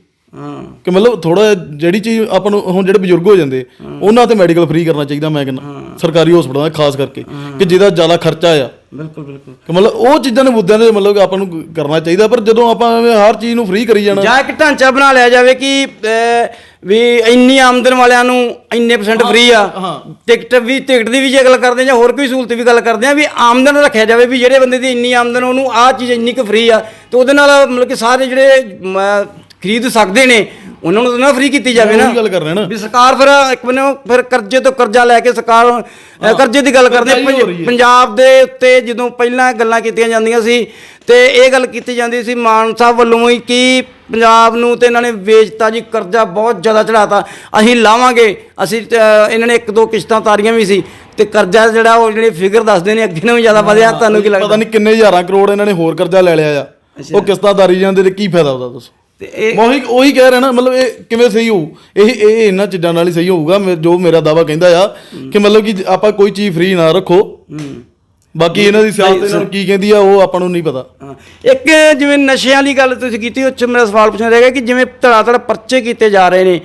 ਕਿ ਮਤਲਬ ਥੋੜਾ ਜਿਹੜੀ ਚੀਜ਼ ਆਪਾਂ ਨੂੰ ਹੁਣ ਜਿਹੜੇ ਬਜ਼ੁਰਗ ਹੋ ਜਾਂਦੇ ਉਹਨਾਂ ਤੇ ਮੈਡੀਕਲ ਫ੍ਰੀ ਕਰਨਾ ਚਾਹੀਦਾ ਮੈਂ ਕਹਿੰਦਾ ਸਰਕਾਰੀ ਹਸਪਤਾਲਾਂ ਦਾ ਖਾਸ ਕਰਕੇ ਕਿ ਜਿਹਦਾ ਜ਼ਿਆਦਾ ਖਰਚਾ ਆ। ਬਿਲਕੁਲ ਬਿਲਕੁਲ। ਕਿ ਮਤਲਬ ਉਹ ਚੀਜ਼ਾਂ ਦੇ ਮੁੱਦਿਆਂ ਦੇ ਮਤਲਬ ਆਪਾਂ ਨੂੰ ਕਰਨਾ ਚਾਹੀਦਾ ਪਰ ਜਦੋਂ ਆਪਾਂ ਹਰ ਚੀਜ਼ ਨੂੰ ਫ੍ਰੀ ਕਰੀ ਜਾਣਾ ਜਾਂ ਇੱਕ ਢਾਂਚਾ ਬਣਾ ਲਿਆ ਜਾਵੇ ਕਿ ਵੀ ਇੰਨੀ ਆਮਦਨ ਵਾਲਿਆਂ ਨੂੰ ਇੰਨੇ ਪਰਸੈਂਟ ਫ੍ਰੀ ਆ ਟਿਕਟ ਵੀ ਟਿਕਟ ਦੀ ਵੀ ਜੇ ਗੱਲ ਕਰਦੇ ਆ ਜਾਂ ਹੋਰ ਕੋਈ ਸਹੂਲਤ ਵੀ ਗੱਲ ਕਰਦੇ ਆ ਵੀ ਆਮਦਨ ਰੱਖਿਆ ਜਾਵੇ ਵੀ ਜਿਹੜੇ ਬੰਦੇ ਦੀ ਇੰਨੀ ਆਮਦਨ ਉਹਨੂੰ ਆਹ ਚੀਜ਼ ਇੰਨੀ ਕੁ ਫ੍ਰੀ ਆ ਤੇ ਉਹਦੇ ਨਾਲ ਮਤਲਬ ਕਿ ਸਾਰੇ ਜਿਹੜੇ ਖਰੀਦ ਸਕਦੇ ਨੇ ਉਹਨਾਂ ਨੂੰ ਤਾਂ ਨਾ ਫ੍ਰੀ ਕੀਤੀ ਜਾਵੇ ਨਾ। ਉਹੀ ਗੱਲ ਕਰ ਰਹੇ ਨਾ। ਵੀ ਸਰਕਾਰ ਫਿਰ ਇੱਕ ਬੰਨੇ ਫਿਰ ਕਰਜ਼ੇ ਤੋਂ ਕਰਜ਼ਾ ਲੈ ਕੇ ਸਰਕਾਰ ਕਰਜ਼ੇ ਦੀ ਗੱਲ ਕਰਦੇ ਆ। ਕਰਜ਼ਾਈ ਹੋ ਰਹੀ ਹੈ। ਪੰਜਾਬ ਦੇ ਉੱਤੇ ਜਦੋਂ ਪਹਿਲਾਂ ਗੱਲਾਂ ਕੀਤੀਆਂ ਜਾਂਦੀਆਂ ਸੀ ਤੇ ਇਹ ਗੱਲ ਕੀਤੀ ਜਾਂਦੀ ਸੀ ਮਾਨ ਸਾਹਿਬ ਵੱਲੋਂ ਹੀ ਕਿ ਪੰਜਾਬ ਨੂੰ ਤੇ ਇਹਨਾਂ ਨੇ ਵੇਚਤਾ ਜੀ ਕਰਜ਼ਾ ਬਹੁਤ ਜ਼ਿਆਦਾ ਚੜਾਤਾ ਅਸੀਂ ਲਾਵਾਂਗੇ ਅਸੀਂ ਇਹਨਾਂ ਨੇ ਇੱਕ ਦੋ ਕਿਸ਼ਤਾਂ ਤਾਰੀਆਂ ਵੀ ਸੀ ਤੇ ਕਰਜ਼ਾ ਜਿਹੜਾ ਉਹ ਜਿਹੜੇ ਫਿਗਰ ਦੱਸਦੇ ਨੇ ਅੱਗੇ ਨਾਲੋਂ ਵੀ ਜ਼ਿਆਦਾ ਵਧਿਆ। ਤੁਹਾਨੂੰ ਕੀ ਪਤਾ ਲੱਗਦਾ? ਨਹੀਂ ਕਿੰਨੇ ਹਜ਼ਾਰਾਂ ਕਰੋੜ ਇਹਨਾਂ ਨੇ ਹੋਰ ਕਰਜ਼ਾ ਲੈ ਲਿਆ ਆ। ਉਹ ਕਿਸ਼ਤਾਂ ਤਾਰੀ ਜਾਂਦੇ ਤੇ ਕੀ ਫਾਇਦਾ ਉਹਦਾ ਦੱਸੋ। ਤੇ ਇਹ ਮੈਂ ਉਹੀ ਉਹੀ ਕਹਿ ਰਿਹਾ ਨਾ ਮਤਲਬ ਇਹ ਕਿਵੇਂ ਸਹੀ ਹੋਊ? ਇਹ ਇਹ ਇਹਨਾਂ ਚੀਜ਼ਾਂ ਨਾਲ ਹੀ ਸਹੀ ਹੋਊਗਾ ਜੋ ਮੇਰਾ ਦਾਵਾ ਕਹਿੰਦਾ ਆ ਕਿ ਮਤਲਬ ਕਿ ਆਪਾਂ ਕੋਈ ਚੀਜ਼ ਫ੍ਰੀ ਨਾ ਰੱਖੋ। ਬਾਕੀ ਇਹਨਾਂ ਦੀ ਸਿਆਸਤ ਇਹਨਾਂ ਨੂੰ ਕੀ ਕਹਿੰਦੀ ਆ ਉਹ ਆਪਾਂ ਨੂੰ ਨਹੀਂ ਪਤਾ। ਇੱਕ ਜਿਵੇਂ ਨਸ਼ਿਆਂ ਵਾਲੀ ਗੱਲ ਤੁਸੀਂ ਕੀਤੀ ਉਹ 'ਚ ਮੇਰਾ ਸਵਾਲ ਪੁੱਛਣਾ ਰਹੇਗਾ ਕਿ ਜਿਵੇਂ ਧੜਾ ਧੜਾ ਪਰਚੇ ਕੀਤੇ ਜਾ ਰਹੇ ਨੇ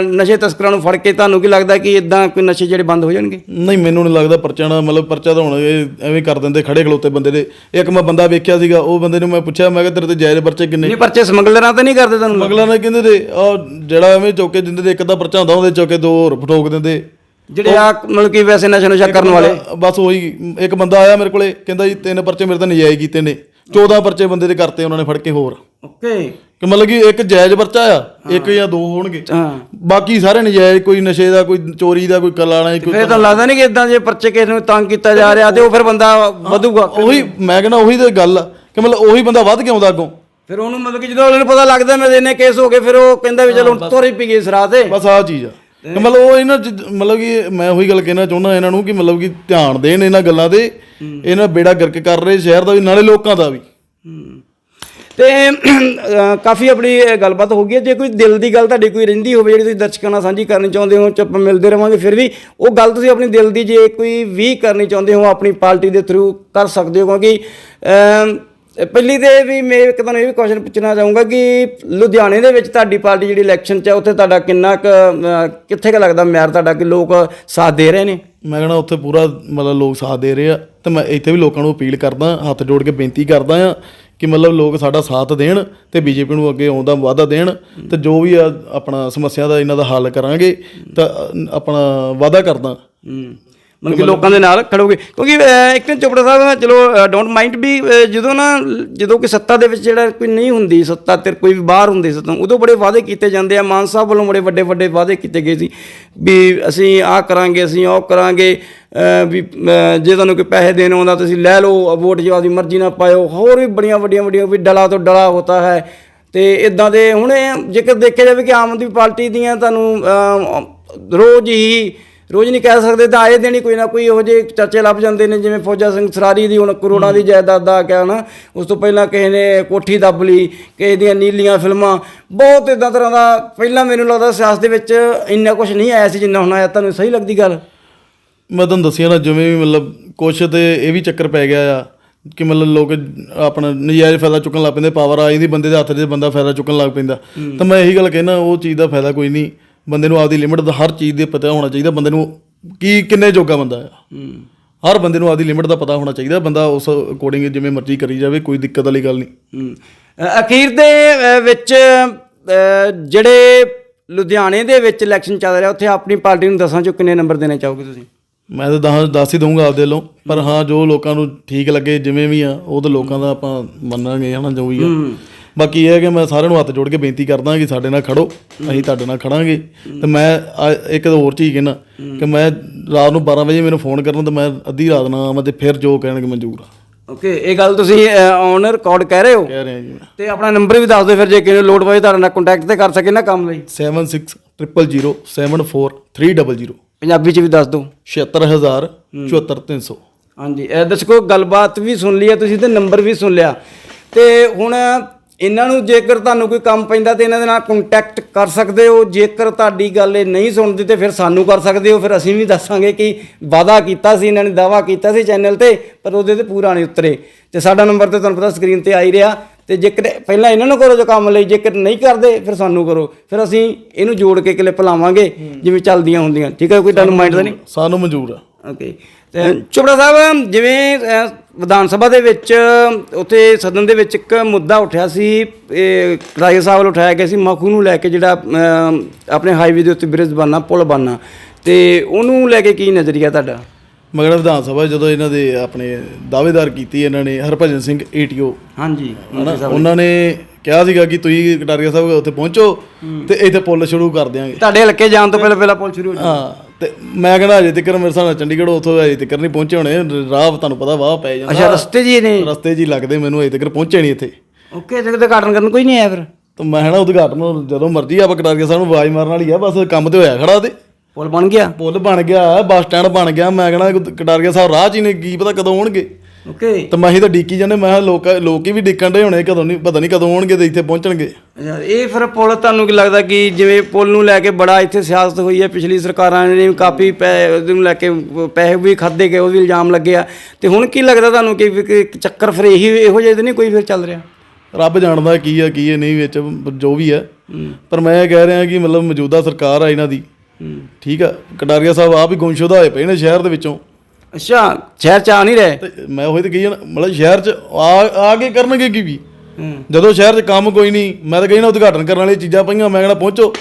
ਨਸ਼ੇ ਤਸਕਰਾਂ ਨੂੰ ਫੜ ਕੇ ਤੁਹਾਨੂੰ ਕੀ ਲੱਗਦਾ ਕਿ ਇਦਾਂ ਕੋਈ ਨਸ਼ੇ ਜਿਹੜੇ ਬੰਦ ਹੋ ਜਾਣਗੇ? ਨਹੀਂ ਮੈਨੂੰ ਨਹੀਂ ਲੱਗਦਾ ਪਰਚਾ ਨਾ ਮਤਲਬ ਪਰਚਾ ਤਾਂ ਹੁਣ ਇਹ ਐਵੇਂ ਕਰ ਦਿੰਦੇ ਖੜੇ ਖਲੋਤੇ ਬੰਦੇ ਦੇ। ਇੱਕ ਮੈਂ ਬੰਦਾ ਵੇਖਿਆ ਸੀਗਾ ਉਹ ਬੰਦੇ ਨੂੰ ਮੈਂ ਪੁੱਛਿਆ ਮੈਂ ਕਿਹਾ ਤੇਰੇ ਤੇ ਜਾਇਜ਼ ਪਰਚੇ ਕਿੰਨੇ? ਨਹੀਂ ਪਰਚੇ ਸਮਗਲਰਾਂ ਤਾਂ ਨਹੀਂ ਕਰਦੇ ਤੁਹਾਨੂੰ? ਮਗਲਾ ਨੇ ਕਹਿੰਦੇ ਤੇ ਉਹ ਜਿਹੜਾ ਐਵੇਂ ਚੌਕੇ ਦਿੰਦੇ ਤੇ ਇੱਕ ਦਾ ਪਰਚਾ ਹੁੰਦਾ ਉਹਦੇ ਚੌਕੇ ਦੋ ਹੋਰ ਫਟੋਕ ਦਿੰਦੇ। ਜਿਹੜੇ ਆ ਮਤਲਬ ਕਿ ਵੈਸੇ ਨਸ਼ਾ ਨਸ਼ਾ ਕਰਨ ਵਾਲੇ। ਬਸ ਉਹੀ ਇੱਕ ਬੰਦਾ ਆਇਆ ਮੇਰੇ ਕੋਲੇ ਕਹਿੰਦਾ ਜੀ ਤਿੰਨ ਪਰਚੇ ਮੇਰੇ ਤਾਂ ਨਜਾਇਜ਼ ਕੀਤੇ ਨੇ। 14 ਪਰਚੇ ਬੰਦੇ ਦੇ ਕਰਤੇ ਉਹਨਾਂ ਨੇ ਫੜ ਕੇ ਹੋਰ। ਓਕੇ। ਕਿ ਮਤਲਬ ਕਿ ਇੱਕ ਜਾਇਜ਼ ਪਰਚਾ ਆ ਇੱਕ ਜਾਂ ਦੋ ਹੋਣਗੇ। ਹਾਂ। ਬਾਕੀ ਸਾਰੇ ਨਜਾਇਜ਼ ਕੋਈ ਨਸ਼ੇ ਦਾ ਕੋਈ ਚੋਰੀ ਦਾ ਕੋਈ ਕਲਾਣਾ ਕੋਈ ਫਿਰ ਤਾਂ ਲੱਗਦਾ ਨਹੀਂ ਕਿ ਇਦਾਂ ਜੇ ਪਰਚੇ ਕਿਸੇ ਨੂੰ ਤੰਗ ਕੀਤਾ ਜਾ ਰਿਹਾ ਤੇ ਉਹ ਫਿਰ ਬੰਦਾ ਵਧੂਗਾ। ਉਹੀ ਮੈਂ ਕਹਿੰਦਾ ਉਹੀ ਤੇ ਗੱਲ ਆ ਕਿ ਮਤਲਬ ਉਹੀ ਬੰਦਾ ਵੱਧ ਕੇ ਆਉਂਦਾ ਅੱਗੋਂ ਫਿਰ ਉਹਨੂੰ ਮਤਲਬ ਕਿ ਜਦੋਂ ਉਹਨੂੰ ਪਤਾ ਲੱਗਦਾ ਮੇਰੇ ਇੰਨੇ ਕੇਸ ਹੋ ਗਏ ਫਿਰ ਉਹ ਕਹਿੰਦਾ ਵੀ ਚਲੋ ਤੋਰੀ ਪੀ ਗਈ ਸਰਾ ਤੇ। ਬਸ ਆਹ ਚੀਜ਼ ਆ। ਕਿ ਮਤਲਬ ਉਹ ਇਹਨਾਂ ਚੀਜ਼- ਮਤਲਬ ਕਿ ਮੈਂ ਉਹੀ ਗੱਲ ਕਹਿਣਾ ਚਾਹੁੰਦਾ ਇਹਨਾਂ ਨੂੰ ਕਿ ਮਤਲਬ ਕਿ ਧਿਆਨ ਦੇਣ ਇਹਨਾਂ ਗੱਲਾਂ ਤੇ। ਇਹਨਾਂ ਬੇੜਾ ਗਰਕ ਕਰ ਰਹੇ ਸ਼ਹਿਰ ਦਾ ਵੀ ਨਾਲੇ ਲੋਕਾਂ ਦਾ ਵੀ। ਤੇ ਕਾਫੀ ਆਪਣੀ ਗੱਲਬਾਤ ਹੋ ਗਈ ਹੈ। ਜੇ ਕੋਈ ਦਿਲ ਦੀ ਗੱਲ ਤੁਹਾਡੀ ਕੋਈ ਰਹਿੰਦੀ ਹੋਵੇ, ਜਿਹੜੀ ਤੁਸੀਂ ਦਰਸ਼ਕਾਂ ਨਾਲ ਸਾਂਝੀ ਕਰਨੀ ਚਾਹੁੰਦੇ ਹੋ ਚ ਆਪਾਂ ਮਿਲਦੇ ਰਵਾਂਗੇ, ਫਿਰ ਵੀ ਉਹ ਗੱਲ ਤੁਸੀਂ ਆਪਣੀ ਦਿਲ ਦੀ ਜੇ ਕੋਈ ਵੀ ਕਰਨੀ ਚਾਹੁੰਦੇ ਹੋ, ਆਪਣੀ ਪਾਰਟੀ ਦੇ ਥਰੂ ਕਰ ਸਕਦੇ ਹੋ, ਕਿਉਂਕਿ ਪਹਿਲੀ ਤੇ ਵੀ ਮੈਂ ਇੱਕ ਤੁਹਾਨੂੰ ਇਹ ਵੀ ਕੁਐਸਚਨ ਪੁੱਛਣਾ ਚਾਹੂੰਗਾ ਕਿ ਲੁਧਿਆਣੇ ਦੇ ਵਿੱਚ ਤੁਹਾਡੀ ਪਾਰਟੀ ਜਿਹੜੀ ਇਲੈਕਸ਼ਨ 'ਚ ਹੈ, ਉੱਥੇ ਤੁਹਾਡਾ ਕਿੰਨਾ ਕੁ ਕਿੱਥੇ ਕੁ ਲੱਗਦਾ ਮਿਆਰ ਤੁਹਾਡਾ, ਕਿ ਲੋਕ ਸਾਥ ਦੇ ਰਹੇ ਨੇ ਮੈਂ ਕਹਿੰਦਾ ਉੱਥੇ ਪੂਰਾ ਮਤਲਬ ਲੋਕ ਸਾਥ ਦੇ ਰਹੇ ਆ, ਤੇ ਮੈਂ ਇੱਥੇ ਵੀ ਲੋਕਾਂ ਨੂੰ ਅਪੀਲ ਕਰਦਾ, ਹੱਥ ਜੋੜ ਕੇ ਬੇਨਤੀ ਕਰਦਾ ਆ ਕਿ ਮਤਲਬ ਲੋਕ ਸਾਡਾ ਸਾਥ ਦੇਣ ਤੇ ਬੀਜੇਪੀ ਨੂੰ ਅੱਗੇ ਆਉਣ ਦਾ ਵਾਅਦਾ ਦੇਣ ਤੇ ਜੋ ਵੀ ਆ ਆਪਣਾ ਸਮੱਸਿਆ ਦਾ ਇਹਨਾਂ ਦਾ ਹੱਲ ਕਰਾਂਗੇ ਤਾਂ ਆਪਣਾ ਵਾਅਦਾ ਕਰਦਾ। ਮਤਲਬ ਕਿ ਲੋਕਾਂ ਦੇ ਨਾਲ ਖੜੋਗੇ। ਕਿਉਂਕਿ ਇੱਕ ਦਿਨ ਚੋਪੜਾ ਸਾਹਿਬ ਚਲੋ ਡੋਂਟ ਮਾਈਂਡ ਵੀ ਜਦੋਂ ਨਾ ਜਦੋਂ ਕਿ ਸੱਤਾ ਦੇ ਵਿੱਚ ਜਿਹੜਾ ਕੋਈ ਨਹੀਂ ਹੁੰਦੀ ਸੱਤਾ ਤੇ ਕੋਈ ਵੀ ਬਾਹਰ ਹੁੰਦੀ ਸੱਤਾ ਉਦੋਂ ਬੜੇ ਵਾਅਦੇ ਕੀਤੇ ਜਾਂਦੇ ਆ। ਮਾਨ ਸਾਹਿਬ ਵੱਲੋਂ ਬੜੇ ਵੱਡੇ ਵੱਡੇ ਵਾਅਦੇ ਕੀਤੇ ਗਏ ਸੀ ਵੀ ਅਸੀਂ ਆਹ ਕਰਾਂਗੇ ਅਸੀਂ ਉਹ ਕਰਾਂਗੇ ਵੀ ਜੇ ਤੁਹਾਨੂੰ ਕੋਈ ਪੈਸੇ ਦੇਣ ਆਉਂਦਾ ਤੁਸੀਂ ਲੈ ਲਓ ਵੋਟ ਜੋ ਆਪਦੀ ਮਰਜ਼ੀ ਨਾਲ ਪਾਇਓ। ਹੋਰ ਵੀ ਬੜੀਆਂ ਵੱਡੀਆਂ ਵੱਡੀਆਂ ਵੀ ਡਲਾ ਤੋਂ ਡਲਾ ਹੁੰਦਾ ਹੈ। ਤੇ ਇਦਾਂ ਦੇ ਹੁਣ ਜੇਕਰ ਦੇਖਿਆ ਜਾਵੇ ਕਿ ਆਮ ਆਦਮੀ ਪਾਰਟੀ ਦੀਆਂ ਤੁਹਾਨੂੰ ਰੋਜ਼ ਹੀ ਰੋਜ਼ ਨਹੀਂ ਕਹਿ ਸਕਦੇ ਤਾਂ ਆਏ ਦਿਨ ਹੀ ਕੋਈ ਨਾ ਕੋਈ ਇਹੋ ਜਿਹੇ ਚਰਚੇ ਲੱਭ ਜਾਂਦੇ ਨੇ ਜਿਵੇਂ ਫੌਜਾ ਸਿੰਘ ਸਰਾਰੀ ਦੀ ਹੁਣ ਕਰੋੜਾਂ ਦੀ ਜਾਇਦਾਦ ਦਾ ਕਿਹਾ ਨਾ ਉਸ ਤੋਂ ਪਹਿਲਾਂ ਕਿਸੇ ਨੇ ਕੋਠੀ ਦੱਬ ਲਈ ਕਿਸੇ ਦੀਆਂ ਨੀਲੀਆਂ ਫਿਲਮਾਂ ਬਹੁਤ ਇਦਾਂ ਤਰ੍ਹਾਂ ਦਾ ਪਹਿਲਾਂ ਮੈਨੂੰ ਲੱਗਦਾ ਸਿਆਸਤ ਦੇ ਵਿੱਚ ਇੰਨਾ ਕੁਝ ਨਹੀਂ ਆਇਆ ਸੀ ਜਿੰਨਾ ਹੁਣ ਆਇਆ ਤੁਹਾਨੂੰ ਸਹੀ ਲੱਗਦੀ ਗੱਲ? ਮੈਂ ਤੁਹਾਨੂੰ ਦੱਸਿਆ ਨਾ ਜਿਵੇਂ ਵੀ ਮਤਲਬ ਕੁਛ ਤੇ ਇਹ ਵੀ ਚੱਕਰ ਪੈ ਗਿਆ ਆ ਕਿ ਮਤਲਬ ਲੋਕ ਆਪਣਾ ਨਜਾਇਜ਼ ਫਾਇਦਾ ਚੁੱਕਣ ਲੱਗ ਪੈਂਦੇ ਪਾਵਰ ਆ ਇਹਦੀ ਬੰਦੇ ਦੇ ਹੱਥ 'ਚ ਬੰਦਾ ਫਾਇਦਾ ਚੁੱਕਣ ਲੱਗ ਪੈਂਦਾ। ਤਾਂ ਮੈਂ ਇਹੀ ਗੱਲ ਕਹਿਣਾ ਉਹ ਚੀਜ਼ ਦਾ ਫਾਇਦਾ ਕੋਈ ਨਹੀਂ। ਬੰਦੇ ਨੂੰ ਆਪਦੀ ਲਿਮਿਟ ਦਾ ਹਰ ਚੀਜ਼ ਦੇ ਪਤਾ ਹੋਣਾ ਚਾਹੀਦਾ ਬੰਦੇ ਨੂੰ ਕੀ ਕਿੰਨੇ ਜੋਗਾ ਬੰਦਾ ਆ ਹਰ ਬੰਦੇ ਨੂੰ ਆਪਦੀ ਲਿਮਿਟ ਦਾ ਪਤਾ ਹੋਣਾ ਚਾਹੀਦਾ ਬੰਦਾ ਉਸ ਅਕੋਰਡਿੰਗ ਜਿਵੇਂ ਮਰਜ਼ੀ ਕਰੀ ਜਾਵੇ ਕੋਈ ਦਿੱਕਤ ਵਾਲੀ ਗੱਲ ਨਹੀਂ। ਅਖੀਰ ਦੇ ਵਿੱਚ ਜਿਹੜੇ ਲੁਧਿਆਣੇ ਦੇ ਵਿੱਚ ਇਲੈਕਸ਼ਨ ਚੱਲ ਰਿਹਾ ਉੱਥੇ ਆਪਣੀ ਪਾਰਟੀ ਨੂੰ ਦਸਾਂ ਚੋਂ ਕਿੰਨੇ ਨੰਬਰ ਦੇਣੇ ਚਾਹੋਗੇ ਤੁਸੀਂ? ਮੈਂ ਤਾਂ ਦਸ ਦੱਸ ਹੀ ਦਊਂਗਾ ਆਪਦੇ ਵੱਲੋਂ ਪਰ ਹਾਂ ਜੋ ਲੋਕਾਂ ਨੂੰ ਠੀਕ ਲੱਗੇ ਜਿਵੇਂ ਵੀ ਆ ਉਹ ਤਾਂ ਲੋਕਾਂ ਦਾ ਆਪਾਂ ਮੰਨਾਂਗੇ ਹਨਾ ਜੋ ਵੀ ਆ। ਬਾਕੀ ਇਹ ਹੈ ਕਿ ਮੈਂ ਸਾਰਿਆਂ ਨੂੰ ਹੱਥ ਜੋੜ ਕੇ ਬੇਨਤੀ ਕਰਦਾ ਕਿ ਸਾਡੇ ਨਾਲ ਖੜੋ ਅਸੀਂ ਤੁਹਾਡੇ ਨਾਲ ਖੜਾਂਗੇ। ਤੇ ਮੈਂ ਇੱਕ ਹੋਰ ਚੀਜ਼ ਕਹਿਣਾ ਕਿ ਮੈਂ ਰਾਤ ਨੂੰ 12 ਵਜੇ ਮੈਨੂੰ ਫੋਨ ਕਰਨ ਤੇ ਮੈਂ ਅੱਧੀ ਰਾਤ ਨਾ ਆਵਾਂ ਤੇ ਫਿਰ ਜੋ ਕਹਿਣਗੇ ਮਨਜ਼ੂਰ ਆ। ਓਕੇ ਇਹ ਗੱਲ ਤੁਸੀਂ ਔਨ ਰਿਕਾਰਡ ਕਹਿ ਰਹੇ ਹੋ? ਕਹਿ ਰਿਹਾ ਜੀ ਮੈਂ। ਤੇ ਆਪਣਾ ਨੰਬਰ ਵੀ ਦੱਸ ਦਿਓ ਫਿਰ ਜੇ ਕਿਸੇ ਲੋੜ ਪਵੇ ਤੁਹਾਡੇ ਨਾਲ ਕੰਟੈਕਟ ਤੇ ਕਰ ਸਕੇ ਨਾ ਕੰਮ ਲਈ। 7600074300 ਪੰਜਾਬੀ ਚ ਵੀ ਦੱਸ ਦਿਓ। 76000 74300 ਹਾਂਜੀ ਇਹ ਦਰਸ਼ਕੋ ਗੱਲਬਾਤ ਵੀ ਸੁਣ ਲਈ ਹੈ ਤੁਸੀਂ ਤੇ ਨੰਬਰ ਵੀ ਸੁਣ ਲਿਆ। ਤੇ ਹੁਣ ਇਹਨਾਂ ਨੂੰ ਜੇਕਰ ਤੁਹਾਨੂੰ ਕੋਈ ਕੰਮ ਪੈਂਦਾ ਤੇ ਇਹਨਾਂ ਦੇ ਨਾਲ ਕੰਟੈਕਟ ਕਰ ਸਕਦੇ ਹੋ ਜੇਕਰ ਤੁਹਾਡੀ ਗੱਲ ਇਹ ਨਹੀਂ ਸੁਣਦੀ ਤੇ ਫਿਰ ਸਾਨੂੰ ਕਰ ਸਕਦੇ ਹੋ ਫਿਰ ਅਸੀਂ ਵੀ ਦੱਸਾਂਗੇ ਕਿ ਵਾਅਦਾ ਕੀਤਾ ਸੀ ਇਹਨਾਂ ਨੇ ਦਾਵਾ ਕੀਤਾ ਸੀ ਚੈਨਲ ਤੇ ਪਰ ਉਹਦੇ ਤੇ ਪੂਰਾ ਨਹੀਂ ਉਤਰੇ। ਤੇ ਸਾਡਾ ਨੰਬਰ ਤੇ ਤੁਹਾਨੂੰ ਪਤਾ ਸਕਰੀਨ ਤੇ ਆ ਹੀ ਰਿਹਾ ਤੇ ਜੇਕਰ ਪਹਿਲਾਂ ਇਹਨਾਂ ਨੂੰ ਕਰੋ ਜੋ ਕੰਮ ਲਈ ਜੇਕਰ ਨਹੀਂ ਕਰਦੇ ਫਿਰ ਸਾਨੂੰ ਕਰੋ। ਫਿਰ ਅਸੀਂ ਇਹਨੂੰ ਜੋੜ ਕੇ ਕਲਿੱਪ ਲਾਵਾਂਗੇ ਜਿਵੇਂ ਚੱਲਦੀਆਂ ਹੁੰਦੀਆਂ। ਠੀਕ ਹੈ ਕੋਈ ਤੁਹਾਨੂੰ ਮਾਈਂਡ ਦਾ ਨਹੀਂ? ਸਾਨੂੰ ਮਨਜ਼ੂਰ ਆ ਓਕੇ ਚੋਪੜਾ ਸਾਹਿਬ ਜਿਵੇਂ ਵਿਧਾਨ ਸਭਾ ਦੇ ਵਿੱਚ ਉੱਥੇ ਸਦਨ ਦੇ ਵਿੱਚ ਇੱਕ ਮੁੱਦਾ ਉੱਠਿਆ ਸੀ ਇਹ ਰਾਜਾ ਸਾਹਿਬ ਵੱਲੋਂ ਉਠਾਇਆ ਗਿਆ ਸੀ ਮਖੂ ਨੂੰ ਲੈ ਕੇ ਜਿਹੜਾ ਆਪਣੇ ਹਾਈਵੇ ਦੇ ਉੱਤੇ ਬ੍ਰਿਜ ਬਣਨਾ ਪੁਲ ਬਣਨਾ। ਤੇ ਉਹਨੂੰ ਲੈ ਕੇ ਕੀ ਨਜ਼ਰੀਆ ਤੁਹਾਡਾ? ਮਗਰ ਵਿਧਾਨ ਸਭਾ ਜਦੋਂ ਇਹਨਾਂ ਦੇ ਆਪਣੇ ਦਾਅਵੇਦਾਰ ਕੀਤੀ ਇਹਨਾਂ ਨੇ ਹਰਭਜਨ ਸਿੰਘ ਏਟੀਓ। ਹਾਂਜੀ ਹਨਾ ਉਹਨਾਂ ਨੇ ਕਿਹਾ ਸੀਗਾ ਕਿ ਤੁਸੀਂ ਕਟਾਰੀਆ ਸਾਹਿਬ ਉੱਥੇ ਪਹੁੰਚੋ ਤੇ ਇੱਥੇ ਪੁੱਲ ਸ਼ੁਰੂ ਕਰ ਦਿਆਂਗੇ। ਤੁਹਾਡੇ ਹਲਕੇ ਜਾਣ ਤੋਂ ਪਹਿਲਾਂ ਪਹਿਲਾਂ ਪੁਲ ਸ਼ੁਰੂ ਹੋ ਜਾਊ। ਹਾਂ। ਤੇ ਮੈਂ ਕਹਿੰਦਾ ਅਜੇ ਤੱਕ ਮੇਰੇ ਨਾਲ ਚੰਡੀਗੜ੍ਹ ਉੱਥੋਂ ਅਜੇ ਤੱਕ ਨਹੀਂ ਪਹੁੰਚੇ ਹੋਣੇ। ਰਾਹ ਤੁਹਾਨੂੰ ਪਤਾ ਵਾਹ ਪੈ ਜਾਂਦਾ। ਅੱਛਾ ਰਸਤੇ ਜੀ ਨੇ? ਰਸਤੇ ਹੀ ਲੱਗਦੇ ਮੈਨੂੰ ਅਜੇ ਤੱਕ ਪਹੁੰਚੇ ਨਹੀਂ ਇੱਥੇ। ਓਕੇ ਤੇ ਉਦਘਾਟਨ ਕਰਨ ਕੋਈ ਨਹੀਂ ਆਇਆ ਫਿਰ? ਤਾਂ ਮੈਂ ਹਨਾ ਉਦਘਾਟਨ ਜਦੋਂ ਮਰਜ਼ੀ ਆਪਾਂ ਕਟਾਰੀਆ ਸਾਹਿਬ ਨੂੰ ਆਵਾਜ਼ ਮਾਰਨ ਵਾਲੀ ਆ ਬਸ ਕੰਮ ਤੇ ਹੋਇਆ ਖੜਾ ਤੇ। ਪੁਲ ਬਣ ਗਿਆ? ਪੁੱਲ ਬਣ ਗਿਆ ਬੱਸ ਸਟੈਂਡ ਬਣ ਗਿਆ। ਮੈਂ ਕਹਿੰਦਾ ਕਟਾਰੀਆ ਸਾਹਿਬ ਰਾਹ 'ਚ ਹੀ ਨੇ ਕੀ ਪਤਾ ਕਦੋਂ ਆਉਣਗੇ। ਓਕੇ ਤਾਂ ਮੈਂ ਹੀ ਤਾਂ ਡੀਕੀ ਜਾਂਦੇ ਮੈਂ ਕਿਹਾ ਲੋਕ ਲੋਕੀ ਵੀ ਡਿੱਕਣ ਦੇ ਹੋਣੇ ਕਦੋਂ ਨਹੀਂ ਪਤਾ ਨਹੀਂ ਕਦੋਂ ਆਉਣਗੇ ਤੇ ਇੱਥੇ ਪਹੁੰਚਣਗੇ। ਅੱਛਾ ਇਹ ਫਿਰ ਪੁਲ ਤੁਹਾਨੂੰ ਕੀ ਲੱਗਦਾ ਕਿ ਜਿਵੇਂ ਪੁਲ ਨੂੰ ਲੈ ਕੇ ਬੜਾ ਇੱਥੇ ਸਿਆਸਤ ਹੋਈ ਹੈ ਪਿਛਲੀ ਸਰਕਾਰਾਂ ਨੇ ਵੀ ਕਾਫੀ ਪੈ ਉਹਨੂੰ ਲੈ ਕੇ ਪੈਸੇ ਵੀ ਖਾਦੇ ਗਏ ਉਹ ਵੀ ਇਲਜ਼ਾਮ ਲੱਗੇ ਆ। ਤੇ ਹੁਣ ਕੀ ਲੱਗਦਾ ਤੁਹਾਨੂੰ ਕਿ ਚੱਕਰ ਫਿਰ ਇਹੀ ਇਹੋ ਜਿਹੇ ਤਾਂ ਨਹੀਂ ਕੋਈ ਫਿਰ ਚੱਲ ਰਿਹਾ? ਰੱਬ ਜਾਣਦਾ ਕੀ ਆ ਕੀ ਨਹੀਂ ਵਿੱਚ ਜੋ ਵੀ ਹੈ। ਪਰ ਮੈਂ ਕਹਿ ਰਿਹਾ ਕਿ ਮਤਲਬ ਮੌਜੂਦਾ ਸਰਕਾਰ ਆ ਇਹਨਾਂ ਦੀ। ਠੀਕ ਆ ਕਟਾਰੀਆ ਸਾਹਿਬ ਆਪ ਹੀ ਗੁੰਮਸ਼ੁਦਾ ਹੋਏ ਪਏ ਨੇ ਸ਼ਹਿਰ ਦੇ ਵਿੱਚੋਂ। ਅੱਛਾ ਸ਼ਹਿਰ ਚ ਆ ਨਹੀਂ ਰਹੇ? ਤੇ ਮੈਂ ਉਹੀ ਤਾਂ ਕਹੀ ਜਾਣਾ ਮਤਲਬ ਸ਼ਹਿਰ 'ਚ ਆ ਆ ਕੇ ਕਰਨਗੇ ਕੀ ਵੀ? ਜਦੋਂ ਸ਼ਹਿਰ 'ਚ ਕੰਮ ਕੋਈ ਨਹੀਂ ਮੈਂ ਤਾਂ ਕਹੀ ਨਾ ਉਦਘਾਟਨ ਕਰਨ ਵਾਲੀ ਚੀਜ਼ਾਂ ਪਈਆਂ ਮੈਂ ਕਹਿੰਦਾ ਪਹੁੰਚੋ।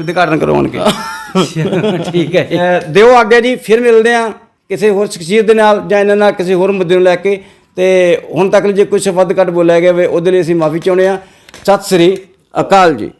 ਉਦਘਾਟਨ ਕਰਵਾਉਣਗੇ ਠੀਕ ਹੈ ਦਿਓ ਆਗਿਆ ਜੀ ਫਿਰ ਮਿਲਦੇ ਆ ਕਿਸੇ ਹੋਰ ਸ਼ਖਸੀਅਤ ਦੇ ਨਾਲ ਜਾਂ ਇਹਨਾਂ ਨਾਲ ਕਿਸੇ ਹੋਰ ਮੁੱਦੇ ਨੂੰ ਲੈ ਕੇ। ਤੇ ਹੁਣ ਤੱਕ ਜੇ ਕੁਝ ਵੱਧ ਘੱਟ ਬੋਲਿਆ ਗਿਆ ਵੇ ਉਹਦੇ ਲਈ ਅਸੀਂ ਮਾਫੀ ਚਾਹੁੰਦੇ ਆ ਸਤਿ ਸ੍ਰੀ ਅਕਾਲ ਜੀ।